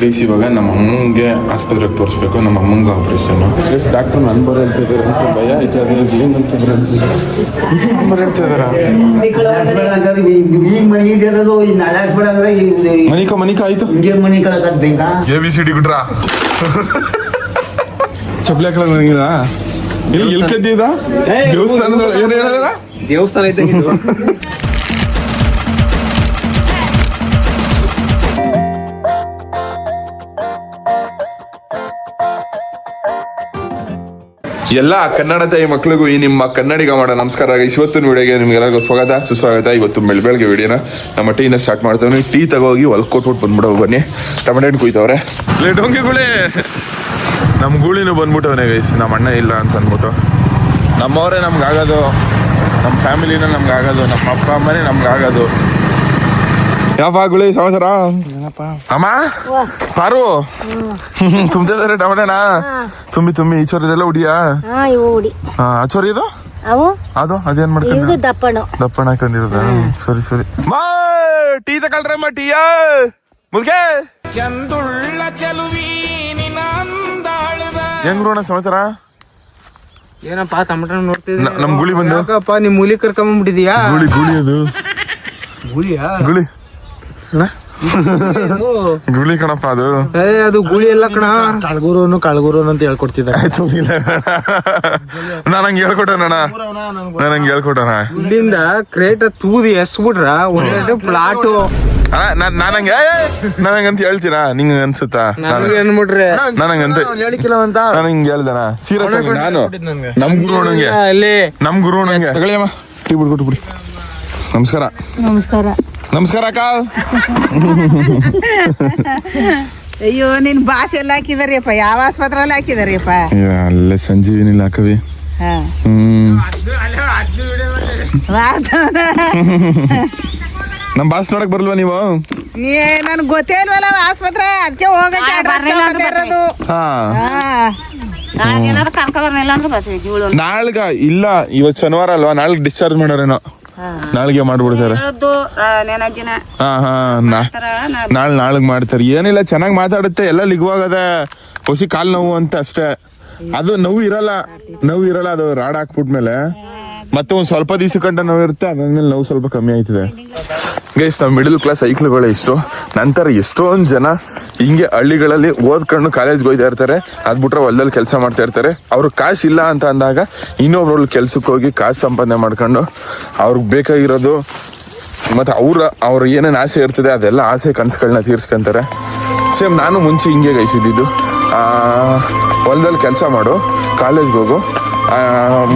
Guys ಇವಾಗ ನಮ್ಮ ಅಮ್ಮಂಗೆ ಆಸ್ಪತ್ರೆಗೆ ತೋರಿಸ್ಬೇಕು ನಮ್ಮ ಅಮ್ಮಂಗೆ ಆಪರೇಷನ್ ಡಾಕ್ಟರ್ ನನ್ನ ಬರ ಹೇಳ್ತಿದ್ದಾರೆ ಅಂತ ಭಯ ಆಯ್ತು ಏನು ಹೇಳ್ತಿದಾರ ಮನಿಕ ಮನಿಕ ಆಯ್ತು? ಎ ಬಿ ಸಿ ಡಿ ಗುಡ್ರ ಚಪ್ಪಲಿ ಹಾಕಲ್ಲ ಇಲ್ಲಿ ಎಲ್ಲಿ ಕದ್ದಿದ ದೇವಸ್ಥಾನದೊಳಗೆ ಏನು ಹೇಳಿದಾರ ದೇವಸ್ಥಾನ ಇದ್ದಂಗೆ ಎಲ್ಲ ಕನ್ನಡ ತಾಯಿ ಮಕ್ಕಳಿಗೂ ಈ ನಿಮ್ಮ ಕನ್ನಡಿಗ ಮಾಡೋ ನಮಸ್ಕಾರ. ಇವತ್ತಿನ ವಿಡಿಯೋಗೆ ನಿಮ್ಗೆಲ್ಲರಿಗೂ ಸ್ವಾಗತ, ಸುಸ್ವಾಗತ. ಇವತ್ತು ಬೆಳ ಬೆಳಗ್ಗೆ ವಿಡಿಯೋನ ನಮ್ಮ ಟೀನ ಸ್ಟಾರ್ಟ್ ಮಾಡ್ತೇವೆ. ಟೀ ತಗೋಗಿ ಹೊಲ್ಕ್ ಕೊಟ್ಬಿಟ್ಟು ಬಂದ್ಬಿಡೋ ಬನ್ನಿ. ಟೊಮೆಟೊ ಕುಯ್ತವ್ರೆ? ಲೇ ಡೊಂಗಿ ಗುಳಿ! ನಮ್ಮ ಗೂಳಿನೂ ಬಂದ್ಬಿಟ್ಟವನೆ ಗೈಸ್ ನಮ್ಮ ಅಣ್ಣ ಇಲ್ಲ ಅಂತ ಅಂದ್ಬಿಟ್ಟು. ನಮ್ಮವರೇ ನಮ್ಗೆ ಆಗೋದು ನಮ್ಮ ಫ್ಯಾಮಿಲಿನ ನಮ್ಗೆ ಆಗೋದು ನಮ್ಮ ಅಪ್ಪ ಅಮ್ಮನೇ ನಮ್ಗೆ ಆಗೋದು ಯಾಪ ಗುಳಿ ಸಮಾಚಾರ ಅಮ್ಮ? ಪಾರು ತುಂಬ್ತಿದಾರೆ ಟೊಮೆಟೋಣ ತುಂಬಿ ತುಂಬಿ ಈ ಉಡಿಯಾ ಇದೆಲ್ಲ ಉಡಿಯಾ? ಆಚೋರಿ ಇದು? ಅದು? ಅದೇನ್ ಮಾಡ್ಕೊಂಡು ಇದು ದಪ್ಪಣ್ಣು ದಪ್ಪಣ ಹಾಕೊಂಡಿರೋದ. ಸರಿ ಸರಿ. ಮಾ ಟೀ ತಗೊಳ್ರಮ್ಮ ಟೀಯ ಮುಲ್ಗೆ. ಹೆಂಗ್ರೋಣ ಸಮಾಚಾರ? ಏನಪ್ಪ ಟಮಟ ನೋಡ್ತಿದ್ದೆ ನಮ್ ಗುಳಿ ಬಂದು. ನಿಮ್ಮ ನಿಮ್ ಮೂಲಿ ಕರ್ಕೊಂಬಂದ್ಬಿಟ್ಟಿದ್ಯಾ? ಗುಳಿ ಗುಳಿ ಅದು. ಗುಳಿಯಾ? ಗುಳಿ. ಗುಳಿ ಕಣಪ್ಪ ಅದು. ಏ ಅದು ಗುಳಿ ಎಲ್ಲ ಕಣ. ಕಳ್ಗುರುನು ಕಳ್ಗುರುನು ಅಂತ ಹೇಳ್ಕೊಡ್ತಿದ್ದ. ಆಯ್ತು ಇಲ್ಲ. ನಾನು ಹಂಗೆ ಹೇಳ್ಕೊಟ್ಟಣ ನಾನು ಹಂಗೆ ಹೇಳ್ಕೊಟ್ಟಣ ಇಲ್ಲಿಂದ ಕ್ರೇಟ ತೂದಿ ಎಸ್ಬಿಟ್ರ ಒಂದ್ ಪ್ಲಾಟು. ನಾನು ಹಂಗೆ ನಾನು ಹಂಗಂತ ಹೇಳ್ತೀರಾ ನಿಂಗ ಅನ್ಸುತ್ತಾ? ನನಗೆ ಅನ್ಬಿಟ್ರೆ. ನಾನು ಹಂಗಂತ ಹೇಳಿಕಿಲ್ಲ ಅಂತ ನಾನು ಹಿಂಗೆ ಹೇಳ್ದಣ ಸೀರಿಯಸ್ ನಾನು? ನಮ್ ಗುರು ಅಣ್ಣಂಗೆ ಅಲ್ಲಿ ನಮ್ ಗುರು ಅಣ್ಣಂಗೆ ಟೀ ಬಿಡ್ಕೊಟ್ಟು ಬಿಡಿ ನಮಸ್ಕಾರ. ನಮಸ್ಕಾರ. ನಮಸ್ಕಾರ ಅಕ್ಕ ಅಯ್ಯೋ ನಿನ್ ಬಾಸ್ ಎಲ್ಲ ಹಾಕಿದಾರಿಯಪ್ಪ. ಯಾವ ಆಸ್ಪತ್ರೆಯಲ್ಲಿ ಹಾಕಿದಾರಿಯಪ್ಪ? ಅಲ್ಲೇ ಸಂಜೀವಿನಿ ಹಾಕವಿ. ಹ್ಮ್. ನಮ್ ಬಾಸ್ ನೋಡಕ್ ಬರ್ಲ್ವಾ ನೀವು? ಏ ನನ್ಗೆ ಗೊತ್ತೇ ಇಲ್ವಲ್ಲ ಆಸ್ಪತ್ರೆ. ಅದಕ್ಕೆ ಹೋಗಕ್ಕೆ ಇರೋದು. ಹಾ. ನಾಳ್ಗ ಇಲ್ಲ ಇವತ್ ಶನಿವಾರ ಅಲ್ವಾ? ನಾಳೆ ಡಿಸ್ಚಾರ್ಜ್ ಮಾಡೋರೇನೋ. ನಾಳೆಗೆ ಮಾಡ್ಬಿಡ್ತಾರೆ. ನಾಳೆ ನೆನಜ್ಜಿನ ಹಾ ಹಾ ನಾ ನಾಳೆ ನಾಳೆಗ್ ಮಾಡ್ತಾರೆ. ಏನಿಲ್ಲ ಚೆನ್ನಾಗಿ ಮಾತಾಡುತ್ತೆ ಎಲ್ಲ ಲಿಗುವಾಗದ ಹೊಸಿ ಕಾಲ್ ನೋವು ಅಂತ ಅಷ್ಟೇ. ಅದು ನೋವು ಇರಲ್ಲ ನೋವು ಇರಲ್ಲ ಅದು ರಾಡ್ ಹಾಕ್ಬಿಟ್ಮೇಲೆ. ಮತ್ತೆ ಒಂದ್ ಸ್ವಲ್ಪ ದಿವಸ ಕಂಡ ನೋವು ಇರುತ್ತೆ ಅದಾದ್ಮೇಲೆ ನೋವು ಸ್ವಲ್ಪ ಕಮ್ಮಿ ಆಯ್ತದೆ. ಗೈಸ್ ನಾವು ಮಿಡಲ್ ಕ್ಲಾಸ್ ಸೈಕ್ಳುಗಳೇ ಇಷ್ಟು. ನಂತರ ಎಷ್ಟೊಂದು ಜನ ಹಿಂಗೆ ಹಳ್ಳಿಗಳಲ್ಲಿ ಓದ್ಕೊಂಡು ಕಾಲೇಜ್ಗೆ ಹೋಗ್ತಾ ಇರ್ತಾರೆ. ಅದ್ಬಿಟ್ರೆ ಹೊಲದಲ್ಲಿ ಕೆಲಸ ಮಾಡ್ತಾ ಇರ್ತಾರೆ. ಅವ್ರಿಗೆ ಕಾಸು ಇಲ್ಲ ಅಂತ ಅಂದಾಗ ಇನ್ನೊಬ್ರಲ್ಲಿ ಕೆಲ್ಸಕ್ಕೆ ಹೋಗಿ ಕಾಸು ಸಂಪಾದನೆ ಮಾಡ್ಕೊಂಡು ಅವ್ರಿಗೆ ಬೇಕಾಗಿರೋದು ಮತ್ತು ಅವ್ರ ಅವ್ರ ಏನೇನು ಆಸೆ ಇರ್ತದೆ ಅದೆಲ್ಲ ಆಸೆ ಕನಸುಗಳನ್ನ ತೀರ್ಸ್ಕೊಂತಾರೆ. ಸೇಮ್ ನಾನು ಮುಂಚೆ ಹಿಂಗೆ ಗೈಸಿದ್ದು ಹೊಲದಲ್ಲಿ ಕೆಲಸ ಮಾಡು ಕಾಲೇಜ್ಗೆ ಹೋಗು.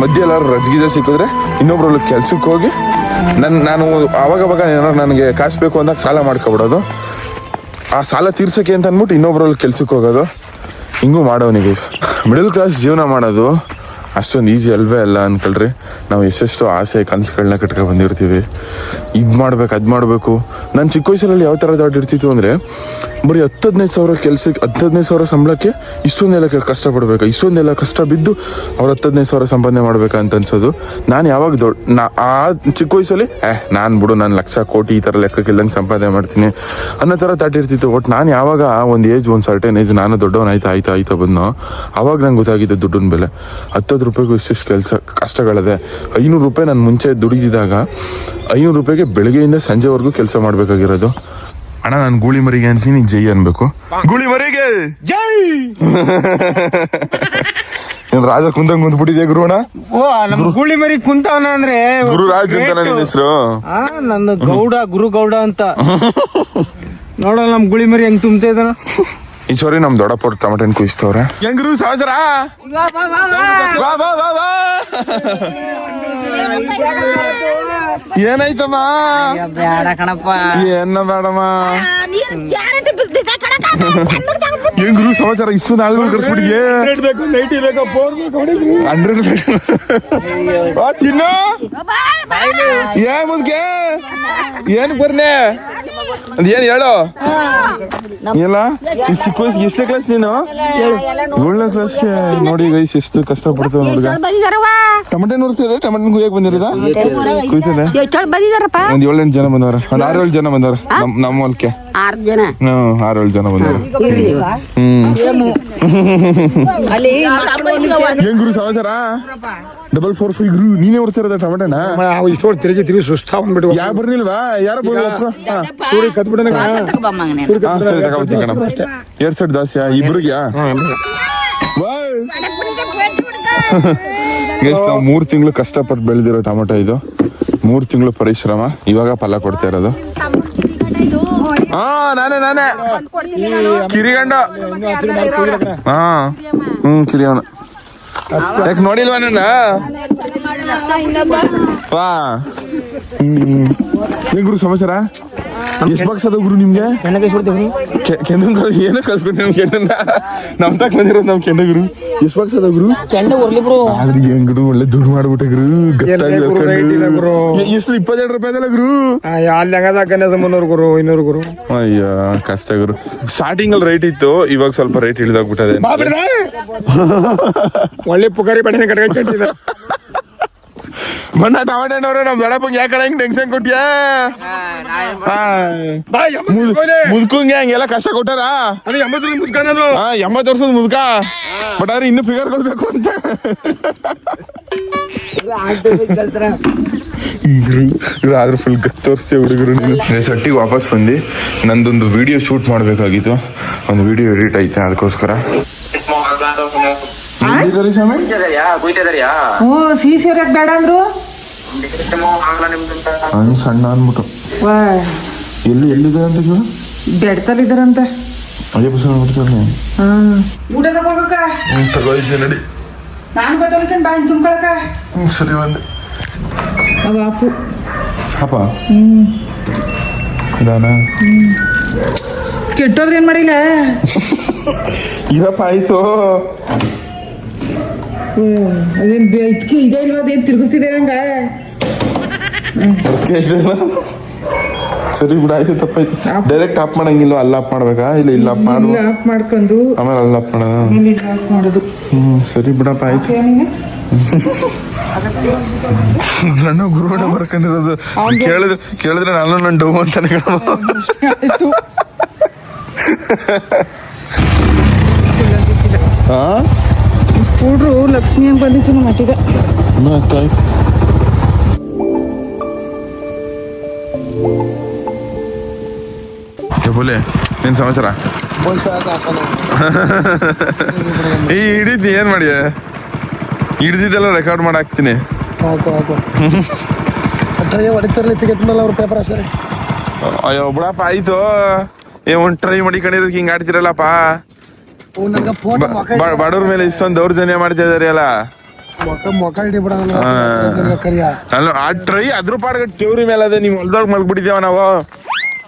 ಮಧ್ಯ ಎಲ್ಲಾರು ರಜ್ಗಿಜ ಸಿಕ್ಕಿದ್ರೆ ಇನ್ನೊಬ್ರಲ್ಲಿ ಕೆಲ್ಸಕ್ಕೆ ಹೋಗಿ ನನ್ನ ನಾನು ಅವಾಗ ಏನಾರು ನನಗೆ ಕಾಸು ಬೇಕು ಅಂದಾಗ ಸಾಲ ಮಾಡ್ಕೊಬಿಡೋದು. ಆ ಸಾಲ ತೀರ್ಸಕ್ಕೆ ಅಂತ ಅಂದ್ಬಿಟ್ಟು ಇನ್ನೊಬ್ರಲ್ಲಿ ಕೆಲ್ಸಕ್ಕೆ ಹೋಗೋದು. ಹಿಂಗೂ ಮಾಡೋನಿಗೆ ಮಿಡಲ್ ಕ್ಲಾಸ್ ಜೀವನ ಮಾಡೋದು ಅಷ್ಟೊಂದು ಈಸಿ ಅಲ್ವೇ ಅಲ್ಲ ಅನ್ಕೊಳ್ರಿ. ನಾವು ಎಷ್ಟೆಷ್ಟು ಆಸೆ ಕನಸುಗಳನ್ನ ಕಟ್ಕೊಂಡು ಬಂದಿರ್ತೀವಿ. ಇದು ಮಾಡ್ಬೇಕು, ಅದು ಮಾಡಬೇಕು. ನಾನು ಚಿಕ್ಕ ವಯಸ್ಸಲ್ಲಿ ಯಾವ ಥರ ಇರ್ತಿತ್ತು ಅಂದರೆ, ಬರೀ ಹತ್ತು ಹದಿನೈದು ಸಾವಿರ ಕೆಲಸಕ್ಕೆ ಹತ್ತು ಹದಿನೈದು ಸಾವಿರ ಸಂಬಳಕ್ಕೆ ಇಷ್ಟೊಂದೆಲ್ಲ ಕಷ್ಟಪಡ್ಬೇಕು ಇಷ್ಟೊಂದೆಲ್ಲ ಕಷ್ಟ ಬಿದ್ದು ಅವ್ರು ಹತ್ತು ಸಾವಿರ ಸಂಪಾದನೆ ಮಾಡ್ಬೇಕಂತ ಅನ್ಸೋದು. ನಾನು ಯಾವಾಗ ದೊಡ್ಡ ನಾ, ಆ ಚಿಕ್ಕ ವಯಸ್ಸಲ್ಲಿ, ಏ, ನಾನು ಬಿಡು, ನಾನು ಲಕ್ಷ ಕೋಟಿ ಈ ಥರ ಲೆಕ್ಕಕ್ಕಿಲ್ಲಂಗೆ ಸಂಪಾದನೆ ಮಾಡ್ತೀನಿ ಅನ್ನೋ ಥರ ತಾಟ್ ಇರ್ತಿತ್ತು. ಒಟ್ಟು ನಾನು ಯಾವಾಗ ಒಂದು ಏಜ್ ಒಂದು ಸರ್ಟೇನ್ ಏಜ್ ನಾನು ದೊಡ್ಡವನಾಯ್ತು, ಆಯ್ತಾ ಆಯ್ತಾ ಬಂದು ಅವಾಗ ನಂಗೆ ಗೊತ್ತಾಗಿದ್ದು ದುಡ್ಡಿನ ಬೆಲೆ. ಹತ್ತತ್ತು ರೂಪಾಯಿಗೂ ಇಷ್ಟಿಷ್ಟು ಕೆಲಸ, ಕಷ್ಟಗಳಿದೆ. ಐನೂರು ರೂಪಾಯಿ ನಾನು ಮುಂಚೆ ದುಡಿದಿದ್ದಾಗ, ಐನೂರು ರೂಪಾಯಿಗೆ ಬೆಳಗ್ಗೆಯಿಂದ ಸಂಜೆವರೆಗೂ ಕೆಲಸ ಮಾಡಬೇಕಾಗಿರೋದು. ಅಣ್ಣ ನಾನು ಗೂಳಿ ಮರಿಗೆ ಅಂತೀನಿ ನೀನ್ ಜೈ ಅನ್ಬೇಕು. ಗೂಳಿ ಮರಿಗೆ! ಜೈ! ರಾಜ ಕುಂತ್ಬಿಟ್ಟಿದೆ ಗುರು ಅಣ್ಣ? ಓ ನಮ್ಮ ಗುಳಿ ಮರಿ ಕುಂತವನ ಅಂದ್ರೆ ಗುರು ರಾಜ ಅಂತ ನನ್ನ ಹೆಸರು. ಆ ನನ್ನ ಗೌಡ ಗುರು ಗೌಡ ಅಂತ. ನೋಡೋಣ ನಮ್ ಗುಳಿ ಮರಿ ಹೆಂಗ್ ತುಂಬ್ತಾ ಇದಾನ. ಈ ಸರಿ ನಮ್ ದೊಡ್ಡಪ್ಪ ಅವ್ರು ಟಮಟೆ ಹಣ್ಣು ಕುಯಿಸ್ತವ್ರೆ. ಹೆಂಗ್ರು ಸಹೋದರ? ಬಾ ಬಾ ಬಾ ಬಾ ಏನಾಯ್ತಮ್ಮ? ಬೇಡ ಕಣಪ್ಪ. ಏನ ಬೇಡಮ್ಮ? ಹೆಂಗ್ರು ಸಮಾಚಾರ ಇಷ್ಟೊಂದು ಆಳುಗಳು ಕರ್ಸ್ಬಿಟ್ಟಿಗೆ ಹಂಡ್ರೆಡ್ ಬೇಕು. ಆ, ಚಿನ್ನ? ಏ ಮುದ್ಗೆ? ಏನ್ ಬರ್ನೆ ಅದೇನ್ ಹೇಳು? ಇಲ್ಲ? ಈ ವಯಸ್ಸಿಗೆ ಎಷ್ಟನೇ ಕ್ಲಾಸ್ ನೀನು? ಏಳನೇ ಕ್ಲಾಸ್ಗೆ ನೋಡಿ ಗೈಸ್ ಎಷ್ಟು ಕಷ್ಟ ಪಡ್ತಾವ ಹುಡುಗ. ಟಮಟೆ ನೋಡ್ತಿದ್ರೆ ಟಮಟೆ ಕುಯ್ಯಕ್ ಬಂದಿರೋದ? ಕುಯ್ತದೆ ಒಂದ್ ಏಳೆಂಟು ಜನ ಬಂದವ್ರ. ಒಂದ್ ಆರು ಏಳು ಜನ ಬಂದವ್ರ ನಮ್ ನಮ್ಮ ಹೊಲಕ್ಕೆ. ಆರು ಜನ. ಹ್ಮ್ ಆರು ಜನ ಬಂದವ್ರ. ಹ್ಮ್. ಗುರು ಸಮಾಚಾರ? ಡಬಲ್ ಫೋರ್ ಫೈವ್ ಗುರು ನೀನೇ ಹೊಡ್ತಿರೋದ ಟಮಟನ? ಇಷ್ಟೊಂದು ತಿರುಗಿ ತಿರುಗಿ ಸುಸ್ತಾ ಬಂದ್ಬಿಟ್ಟು ಯಾರು ಬರ್ನಿಲ್ವಾ ಯಾರು ಸರಿ ಕಣ. ಎರಡ್ ಸೆಟ್ ದಾಸ್ಯಾ ಇಬ್ರಿಗ್ಯಾ ನಾವು ಮೂರ್ ತಿಂಗಳು ಕಷ್ಟಪಟ್ಟು ಬೆಳೆದಿರೋ ಟೊಮೆಟೊ ಇದು. ಮೂರ್ ತಿಂಗಳು ಪರಿಶ್ರಮ. ಇವಾಗ ಫಲ ಕೊಡ್ತಾ ಇರೋದು. ಹಾ ನಾನೇ ನಾನೇ. ಕಿರಿಗಂಡ. ಹಾ. ಹ್ಮ್ ಕಿರಿಯವನ ಯಾಕೆ ನೋಡಿಲ್ವಾ ನನ್ನ? ವಾ. ಹ್ಮ್. ಏನ್ ಗುರು ಸಮಾಚಾರ? ಎಷ್ಟ್ ಬಾಕ್ಸ್ ಅದ ಗುರು ನಿಮ್ಗೆ? ಕೆಂಡ ಏನೋ ಕಳ್ಸ್ಬಿಟ್ಟು ನಮ್ ಕೆಂಡ ನಮ್ ತಕ್ ಬಂದಿರೋದು ನಮ್ ಕೆಂಡ ಗುರು. ಎಷ್ಟು ಬಾಕ್ಸ್ ಅದ ಗುರು? ಆದ್ರೆ ಹೆಂಗ್ ಗುರು ಒಳ್ಳೆ ದುಡ್ಡು ಮಾಡ್ಬಿಟ್ಟೆ ಗುರು. ಎಷ್ಟು ಇಪ್ಪತ್ತೆರಡು ರೂಪಾಯಿ ಅದಲ್ಲ ಗುರು? ಅಲ್ಲಿ ಹಂಗದ ಗಣೇಶ ಮುನ್ನೂರು ಗುರು ಇನ್ನೂರು ಗುರು. ಅಯ್ಯ ಕಷ್ಟ ಗುರು. ಸ್ಟಾರ್ಟಿಂಗ್ ಅಲ್ಲಿ ರೇಟ್ ಇತ್ತು ಇವಾಗ ಸ್ವಲ್ಪ ರೇಟ್ ಇಳಿದಾಗ್ಬಿಟ್ಟದೆ ಒಳ್ಳೆ ಪುಕಾರಿ ಬಡನೆ ಕಟ್ಕೊಂಡಿದ್ದ ಮಣ್ಣ ಟಮಾಟೆನವ್ರು ನಮ್ ದೊಡ್ಡಪ್ಪಂಗೆ ಯಾಕೆ ಹಂಗ್ ಟೆನ್ಷನ್ ಕೊಟ್ಯಾ ಮುದ್ಕಂಗೆ ಹಂಗೆಲ್ಲ ಕಷ್ಟ ಕೊಟ್ಟಾರ? ಅದು ಎಂಬತ್ತು ಮುದ್ಕನದು ಆ ಎಂಬತ್ತು ವರ್ಷದ ಮುದ್ಕ. ಬಟ್ ಆದ್ರೆ ಇನ್ನು ಫಿಗರ್ ಕೊಡ್ಬೇಕು ಅಂತ. ಆದ್ರೆ ಫುಲ್ ತೋರಿಸ್ತೀವಿ ಹುಡುಗರು ನೀನು. ಸಟ್ಟಿಗೆ ವಾಪಸ್ ಬಂದು. ನಂದೊಂದು ವಿಡಿಯೋ ಶೂಟ್ ಮಾಡಬೇಕಾಗಿತ್ತು. ಒಂದು ವಿಡಿಯೋ ಎಡಿಟ್ ಐತೆ ಅದಕ್ಕೋಸ್ಕರ. ಸಿಹಿ ಬೇಡ ಅಂದ್ರು? ಹಂಗ್ ಸಣ್ಣ ಅಂದ್ಬಿಟ್ಟು ವಾ ಎಲ್ಲಿ ಎಲ್ಲಿದೆ ಅಂತ ಇವ್ರು? ಬೆಡ್ತಲ್ಲಿದ್ದಾರಂತ. ಅದೇ ಬಸ್ ನೋಡ್ತಾರೆ ಊಟದ ಹೋಗಕ್ಕ? ನಡಿ. ನಾನು ಬದಲ್ಕೊಂಡು ಬಾಂಡ್ ತುಂಬ್ಕೊಳಕ ಹ್ಮ್, ಸರಿ ಬಂದೆ ಅವ ಅಪ್ಪು. ಅಪ್ಪ? ಇದಾನ? ಕೆಟ್ಟೋದ್ರೆ ಏನ್ ಮಾಡಿಲ್ಲ? ಇರಪ್ಪ ಆಯ್ತು. ಅದೇನ್ ಇದಕ್ಕೆ ಇದೆ ಇಲ್ವಾ ಅದೇನು ತಿರ್ಗಿಸ್ತಿದೆ ನಂಗ? ಇದೆಲ್ಲ. ಸರಿ ಬಿಡ ಆಯ್ತು ತಪ್ಪಾಯ್ತು. ಡೈರೆಕ್ಟ್ ಆಫ್ ಮಾಡಂಗಿಲ್ಲ ಅಲ್ಲಿ ಆಫ್ ಮಾಡ್ಬೇಕಾ? ಇಲ್ಲ ಇಲ್ಲ ಆಫ್ ಮಾಡು. ಆಫ್ ಮಾಡ್ಕೊಂಡು. ಆಮೇಲೆ ಅಲ್ಲಿ ಆಫ್ ಮಾಡೋಣ ಮಾಡೋದು. ಹ್ಮ್ ಸರಿ ಬಿಡಪ್ಪ ಆಯ್ತು. ಏನಿಗೆ? ನನ್ನ ಗುರುವಣ್ಣ ಬರ್ಕೊಂಡಿರೋದು ಕೇಳಿದ್ರೆ ಕೇಳಿದ್ರೆ ನಾನು ನನ್ನ ಡೌ ಅಂತಾನೆ ಆಯ್ತು. ಹಾ ಸ್ಕೂಟ್ರು ಲಕ್ಷ್ಮಿ ಹಂಗೆ ಬಂದಿತ್ತು ನಮ್ಮ ಮಟ್ಟಿಗೆ ಆಯ್ತು ಆಯ್ತು ಬೋಲೆ ಏನ್ ಸಮಾಚಾರ? ಈ ಹಿಡಿದ್ ಏನ್ ಮಾಡಿಯ ಹಿಡಿದಿದ್ದೆಲ್ಲ ರೆಕಾರ್ಡ್ ಮಾಡಾಕ್ತೀನಿ ಅಯ್ಯೋ ಬಿಡಪ್ಪ ಆಯ್ತು. ಏ ಒಂದ್ ಟ್ರೈ ಮಾಡಿಕೊಂಡಿರೋದಕ್ಕೆ ಹಿಂಗ್ ಆಡ್ತಿರಲ್ಲಪ್ಪ. ಬಡವ್ರ ಮೇಲೆ ಇಷ್ಟೊಂದು ದೌರ್ಜನ್ಯ ಮಾಡ್ತಾ ಇದಾರೆ ಅಲ್ಲ. ಅಲ್ಲ ಆ ಟ್ರೈ ಅದ್ರ ಪಾಡ್ಗ ದೇವ್ರಿ ಮೇಲೆ ಅದೇ ನೀವು ಹೊಲ್ದೊಳಗೆ ಮಲ್ಗ್ಬಿಟ್ಟಿದ್ದೇವ ನಾವು?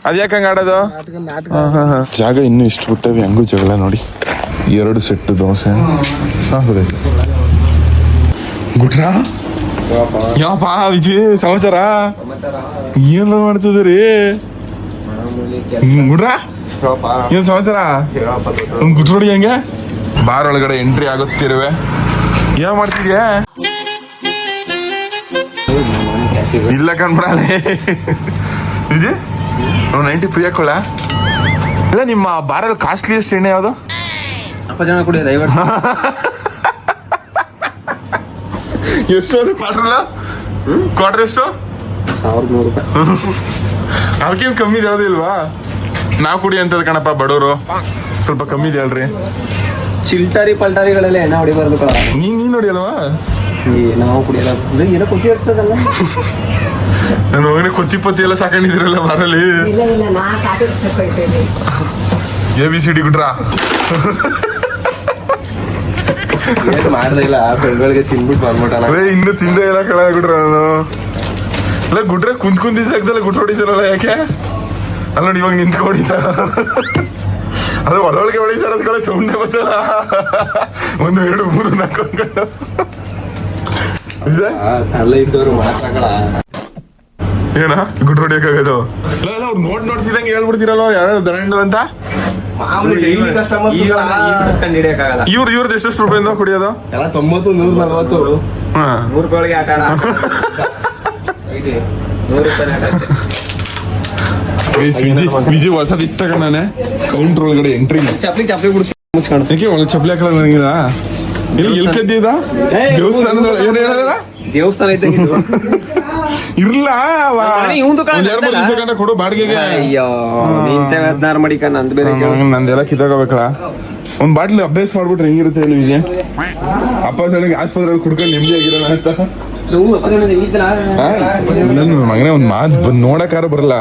ಅದ್ ಯಾಕೆ ಹಂಗ ಆಡೋದು? ನಾಟಕ ನಾಟಕ. ಹಾ, ಹಾ, ಹಾ. ಜಾಗ ಇನ್ನು ಇಷ್ಟು ಬಿಟ್ಟವಿ ಹೆಂಗೂ ಜಗಳ ನೋಡಿ. ಎರಡು ಸೆಟ್ ದೋಸೆ. ಗುಟ್ರಾ? ಯಾವಪ್ಪ ವಿಜಯ್ ಸಮಾಚಾರ? ಏನ್ ಮಾಡ್ತಿದ್ರಿ ಗುಡ್ರ ಏನ್ ಸಮಾಚಾರ? ಒಂದು ಗುಟ್ರೋಡಿ ಹೆಂಗೆ? ಬಾರ್ ಒಳಗಡೆ ಎಂಟ್ರಿ ಆಗುತ್ತಿರುವೆ. ಏನ್ ಮಾಡ್ತಿದ್ಯಾ? ಇಲ್ಲ ಕಣ್ಬಿಡಾಲೆ ವಿಜಯ್ ನೈಂಟಿ ಫ್ರೀ ಹಾಕೊಳ್ಳ ಇಲ್ಲ ನಿಮ್ಮ ಬಾರಲ್ಲಿ ಕಾಸ್ಟ್ಲಿಯೆಸ್ಟ್ ಎಣ್ಣೆ ಯಾವುದು? ಅಪ್ಪ ಜನ ಕುಡಿಯೋದು ಐವತ್ತು ಎಷ್ಟು ಅದು ಕ್ವಾರ್ಟರ್ಲ ಕ್ವಾರ್ಟರ್ ಎಷ್ಟು? ಸಾವಿರದ ನೂರು ರೂಪಾಯಿ. ಅದಕ್ಕೇನು ಕಮ್ಮಿ ಯಾವ್ದು ಇಲ್ವಾ ನಾವು ಕುಡಿ ಅಂತದ ಕಣಪ್ಪ ಬಡವರು. ಸ್ವಲ್ಪ ಕಮ್ಮಿ ಇದೆ ಹೇಳ್ರಿ. ಚಿಲ್ಟಾರಿ ಪಲ್ಟಾರಿಗಳೆಲ್ಲ ಎಣ್ಣೆ ಹೊಡಿಬಾರ್ದು ಕಣ ನೀನ್ ನೀನ್ ನೋಡಿಯಲ್ವಾ ಈ ನಾವು ಕುಡಿಯಲ್ಲ. ಇದು ಏನೋ ಕುಟ್ಟಿ ಇರ್ತದಲ್ಲ ನನ್ನ ಮಗನ ಕೊತ್ತಿ ಪತ್ತಿ ಎಲ್ಲ ಸಾಕೊಂಡಿದ್ರಲ್ಲ ಬಾರಲ್ಲಿ ಎ ಬಿ ಸಿ ಡಿ ಗುಟ್ರಾ ಏನು ಮಾಡ್ದೆ ಇಲ್ಲ ಬೆಳ್ಗಳಿಗೆ ತಿನ್ಬಿಟ್ಟು ಬಂದ್ಬಿಟ್ಟಲ್ಲ. ಅದೇ ಇನ್ನು ತಿಂದೇ ಇಲ್ಲ ಕಳ ಗುಡ್ರ ನಾನು. ಇಲ್ಲ ಗುಡ್ರೆ ಕುಂತ್ ಕುಂತಿದ್ದ ಜಾಗದಲ್ಲ ಗುಟ್ರ ಹೊಡಿತಾರಲ್ಲ ಯಾಕೆ? ಅಲ್ಲ ನೋಡಿ ಇವಾಗ ನಿಂತ್ಕೊಂಡಿದ್ದ ಅದು ಒಳಗೆ ಹೊಡಿತಾರ ಅದ್ಕೊಳ ಸುಮ್ಮನೆ ಬರ್ತದ ಒಂದು ಎರಡು ಮೂರು ನಾಲ್ಕು ಅನ್ಕೊಂಡು ನಿಜ ತಲೆ ಇದ್ದವರು ಏನ? ಗುಡ್ ಹೊಡಿಯಕ್ಕಾಗದು? ಅವ್ರು ನೋಡ್ ನೋಡ್ತಿದಂಗೆ ಹೇಳ್ಬಿಡ್ತೀರಲ್ಲ ಯಾರು ಬ್ರ್ಯಾಂಡ್ ಅಂತ? ಇವ್ರ ಇವ್ರದ್ದು ಎಷ್ಟೆಷ್ಟು ರೂಪಾಯಿಂದ ಕುಡಿಯೋದು? ಎಲ್ಲ ತೊಂಬತ್ತು ನೂರ ನಲ್ವತ್ತು. ನೂರು ರೂಪಾಯಿ ಆಟ ಆಡ ನೂರು ರೂಪಾಯಿ ಆಟ ಅಷ್ಟೇ. ವಿಜಿ ಹೊಸದ್ ಇತ್ತ ಕಣನೆ ಕೌಂಟರ್ ಒಳಗಡೆ ಎಂಟ್ರಿ ಚಪ್ಲಿ ಚಪ್ಲಿ ಬಿಡ್ತೀನಿ. ಮುಚ್ಕೊಂಡು ಏಕೆ ಒಳಗೆ ಚಪ್ಪಲಿ ಹಾಕಲ್ಲ ನನಗಿದ ಇಲ್ಲಿ ಎಲ್ ಕದ್ದಿದ? ದೇವಸ್ಥಾನದೊಳಗೆ ಏನ್ ಹೇಳಿದ್ರ ದೇವಸ್ಥಾನ ಇದ್ದಂಗೆ ಇದು. ಇರ್ಲ ಕಂಡ ಬಾಡಿಗೆಗೆ. ಅಯ್ಯೋ ನಿಂತೆ ಹದಿನಾರು ಮಡಿಕ ನಂದು ಬೇರೆ ನಂದೆಲ್ಲ ಕಿತ್ತಾಗಬೇಕಲ್ಲ ಒಂದ್ ಬಾಟ್ಲಿ ಅಭ್ಯಾಸ ಮಾಡ್ಬಿಟ್ರೆ ಹೆಂಗಿರುತ್ತೆ ಹೇಳಿ ವಿಜಯ್? ಅಪ್ಪ ಸಣ್ಣಿಗೆ ಆಸ್ಪತ್ರೆಯಲ್ಲಿ ಕುಡ್ಕೊಂಡು ನೆಮ್ಮದಿ ಆಗಿರೋಣ ಅಂತ? ಆ? ಮಗನೇ ಒಂದ್ ಮಾತ್ ಬಂದು ನೋಡಕಾರ ಬರಲ್ಲ.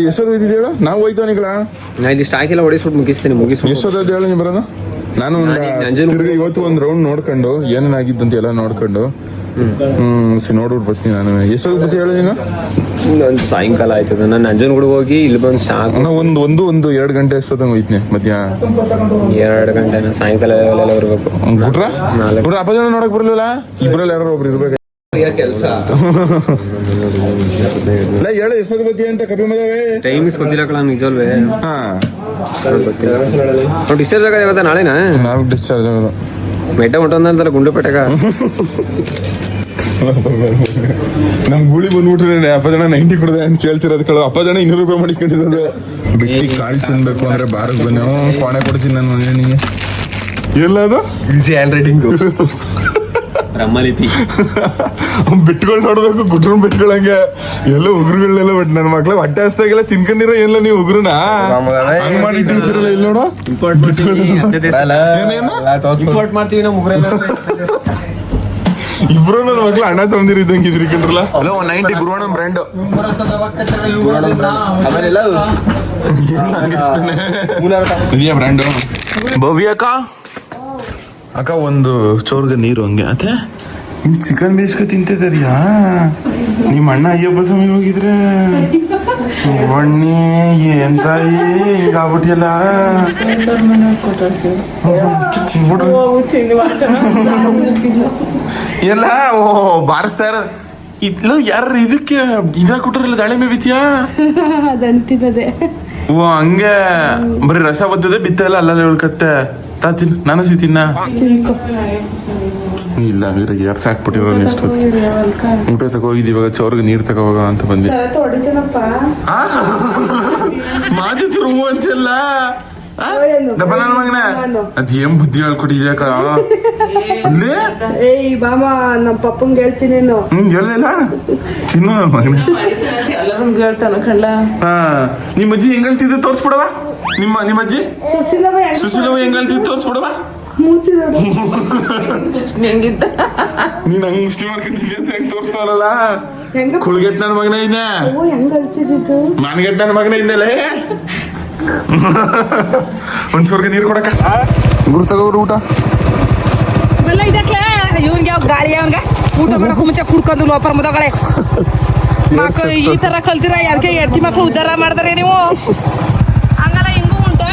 ಎಷ್ಟೊತ್ತು ಹೇಳು? ನಾವು ಹೋಯ್ತವನಿಗಳ ನಾ ಇಲ್ಲಿ ಸ್ಟಾಕ್ ಎಲ್ಲ ಹೊಡಿಸ್ಬಿಟ್ಟು ಮುಗಿಸ್ತೀನಿ ಮುಗಿಸ್ಬಿಟ್ಟು. ಎಷ್ಟೊತ್ತದ ಹೇಳು ನೀವು ಬರೋದು? ನಾನು ಇವತ್ತು ಒಂದ್ ರೌಂಡ್ ನೋಡ್ಕೊಂಡು ಏನೇನಾಗಿದ್ದಂತ ಎಲ್ಲ ನೋಡ್ಕೊಂಡು. ಹ್ಮ್. ನೋಡ್ಬಿಟ್ಟು ಬರ್ತೀನಿ ನಾನು. ಎಷ್ಟೊತ್ತು ಬರ್ತೀನಿ ಹೇಳು ನೀನು? ಒಂದು ಸಾಯಂಕಾಲ ಆಯ್ತದ ನಾನು ನಂಜನಗೂಡ ಹೋಗಿ ಇಲ್ಲಿ ಬಂದು ಸ್ಟಾಕ್ ನಾ ಒಂದು ಒಂದು ಒಂದು ಎರಡು ಗಂಟೆ ಅಷ್ಟೊತ್ತಂಗೆ ಹೋಯ್ತೀನಿ ಮಧ್ಯಾಹ್ನ. ಎರಡು ಗಂಟೆ ಸಾಯಂಕಾಲ ಎಲ್ಲ ಬರ್ಬೇಕು ಬಿಟ್ರ? ನಾಲ್ಕು. ಅಪ್ಪ ಜನ ನೋಡಕ್ ಬರ್ಲಿಲ್ಲ? ಇಬ್ರಲ್ಲಿ ಯಾರು ಒಬ್ರು ಇರ್ಬೇಕು. ಕೆಲಸ ಇಲ್ಲ ಹೇಳು ಎಷ್ಟೊತ್ತು ಬರ್ತೀಯ ಅಂತ ಕಪಿ ಮದವೇ ಟೈಮ್ ಗೊತ್ತಿಲ್ಲ ಕಣ ನಿಜವಲ್ವೇ ಹಾ. ಗೊತ್ತಿಲ್ಲ. ನಾವು ಡಿಸ್ಚಾರ್ಜ್ ಆಗೋದು ಯಾವತ್ತ ನಾಳೆನಾ? ನಾಲ್ಕು ಡಿಸ್ಚಾರ್ಜ್ ಆಗೋದು. ಮೆಟ್ಟ ಗುಂಡು ಗುಂಡುಪೇಟೆಗ ನಮ್ ಗುಳಿ ಬಂದ್ಬಿಟ್ರೆ ಅಪ್ಪ ಜನ ನೈಂಟಿ ಕೊಡದೆ ಅಂತ ಕೇಳ್ತಿರೋದು ಕೇಳೋ. ಅಪ್ಪ ಜನ ಇನ್ನೂರು ರೂಪಾಯಿ ಮಾಡಿಕೊಂಡಿರೋದು. ಬಿಟ್ಟಿ ಕಾಳು ತಿನ್ಬೇಕು ಅಂದ್ರೆ ಬಾರಕ್ ಬನ್ನಿ. ಕೋಣೆ ಕೊಡ್ತೀನಿ ನನ್ನ ಮಗನಿಗೆ ಎಲ್ಲದು ಈಸಿ ಹ್ಯಾಂಡ್ ರೈಟಿಂಗ್ ಬ್ರಹ್ಮಲಿಪಿ. ಬಿಟ್ಕೊಂಡು ನೋಡ್ಬೇಕು ಗುಡ್ರು ಬಿಟ್ಕೊಳಂಗೆ ಎಲ್ಲ ಉಗುರುಗಳನ್ನೆಲ್ಲ ಬಟ್ ನನ್ನ ಮಕ್ಳ. ಹೊಟ್ಟೆ ಹಸ್ತಾಗೆಲ್ಲ ತಿನ್ಕೊಂಡಿರೋ ಎಲ್ಲ ನೀವು ಉಗುರುನ? ಹಂಗ್ ಮಾಡಿ ಇಟ್ಟಿರ್ತೀರಲ್ಲ ಇಲ್ಲಿ ನೋಡು? ಇಂಪೋರ್ಟ್ ಮಾಡ್ತೀವಿ ನಾವು ಮುಗ್ರೆಲ್ಲ ಇಬ್ರು ನನ್ನ ಮಕ್ಳು ಅಣ್ಣ ತಂದಿರಿದ್ದಂಗೆ ಇದ್ರಿ ಕಂಡ್ರಲ್ಲ? ಅಲ್ಲ ಒನ್ ನೈಂಟಿ ಗುರುವಣ ಬ್ರ್ಯಾಂಡ್ ಆಮೇಲೆಲ್ಲ ಇದೆಯಾ ಬ್ರ್ಯಾಂಡು ಭವ್ಯ ಅಕ್ಕ? ಅಕ್ಕ ಒಂದು ಚೋರ್ಗೆ ನೀರು ಹಂಗೆ. ಅತ್ತೆ ನಿನ್ ಚಿಕನ್ ಬೇಯಿಸ್ಕೊ ತಿಂತಿದ್ದಾರಿಯಾ? ನಿಮ್ಮ ಅಣ್ಣ ಅಯ್ಯಪ್ಪ ಸ್ವಾಮಿ ಹೋಗಿದ್ರೆ? ಸುವಣ್ಣಿ ಏನ್ ತಾಯಿ ಹಿಂಗಾಗ್ಬಿಟ್ಟಿಯಲ್ಲ ತಿನ್ಬಿಟ್ರು ಎಲ್ಲ ಓ ಬಾರಿಸ್ತಾ ಇರೋದು. ಇದ್ಲು ಯಾರು ಇದಕ್ಕೆ? ಇದಾಗ ಕೊಟ್ರಲ್ಲ ದಾಳಿಂಬೆ ಬಿತ್ತಿಯಾ ಅದಂತಿದೆ ಓ ಹಂಗೆ. ಬರೀ ರಸ ಬದ್ದದೆ ಬಿತ್ತಲ್ಲ ಎಲ್ಲ ಅಲ್ಲಲ್ಲಿ ಉಳ್ಕತ್ತೆ. ತಾ ತಿನ್ ನಾನು ಸಿ ತಿನ್ನ. ಇಲ್ಲ ವೀರ ಯಾರು ಸಾಕ್ಬಿಟ್ಟಿರೋ ಎಷ್ಟು ಊಟ ತಗೋ ಹೋಗಿದ್ದು ಇವಾಗ ಚೋರ್ಗೆ ನೀರು ತಗೋ ಹೋಗೋಣ ಅಂತ ಬಂದೆ. ಮಾತಿದ್ರು ಅಂತೆಲ್ಲ? ದಪ್ಪ ನನ್ನ ಮಗನ. ಅದ್ ಏನ್ ಬುದ್ಧಿ ಹೇಳ್ಕೊಟ್ಟಿದ್ಯಾಕ ಅಲ್ಲೇ ಏಯ್ ಬಾಮ ನಮ್ಮ ಪಪ್ಪಂಗೆ ಹೇಳ್ತೀನಿ ನೀನು. ಹ್ಮ್ ಹೇಳ್ದಿಲ್ಲ? ತಿನ್ನು ನನ್ನ ಮಗನ ಎಲ್ಲರೂ ಹೇಳ್ತಾನ ಕಳ್ಳ ಹಾ. ನಿಮ್ಮ ಅಜ್ಜಿ ಹೆಂಗ್ ಹೇಳ್ತಿದ್ದೆ ತೋರ್ಸ್ಬಿಡವ? ನಿಮ್ಮ ನಿಮ್ಮ ಅಜ್ಜಿ? ಸುಶೀಲವ ಸುಶೀಲವ ಹೆಂಗ್ ಹೇಳ್ತಿದ್ದು ತೋರ್ಸ್ಬಿಡವ? ಹೆಂಗಿದ್ದ? ನೀನ್ ಹಂಗ್ ಮಾಡ್ಕೊಂತಿದ್ಯ ಅಂತ ಹೆಂಗ್ ತೋರ್ಸ್ತಾವಲ್ಲ ಹೆಂಗ? ಕುಳ್ಗೆಟ್ ನನ್ನ ಮಗನ ಇದ್ದ ಓ ಹೆಂಗ್ ಕಳ್ಸಿದ್ದು ಮಾನ್ಗೆಟ್ ನನ್ನ ಮಗನ ಇದ್ದಲೇ ಒಂದ್ ಚೋರ್ಗೆ ನೀರು ಕೊಡಕ ಗುರು ತಗೋರು ಊಟ. ಬೆಲ್ಲ ಇದಕ್ಕೆ? ಇವ್ನ್ಗೆ ಯಾವ ಗಾಳಿ ಅವನ್ಗೆ? ಊಟ ಮಾಡಕ್ ಮುಂಚೆ ಕುಡ್ಕೊಂಡು ಲೋಪರ್ ಮುದಗಳೇ. ಮಕ್ಕಳು ಈ ತರ ಕಲ್ತಿರ ಯಾಕೆ ಎಡ್ತಿ ಮಕ್ಳು ಉದ್ಧಾರ ಮಾಡ್ತಾರೆ ನೀವು? ಹಂಗಲ್ಲ, ಹಿಂಗೂ ಉಂಟು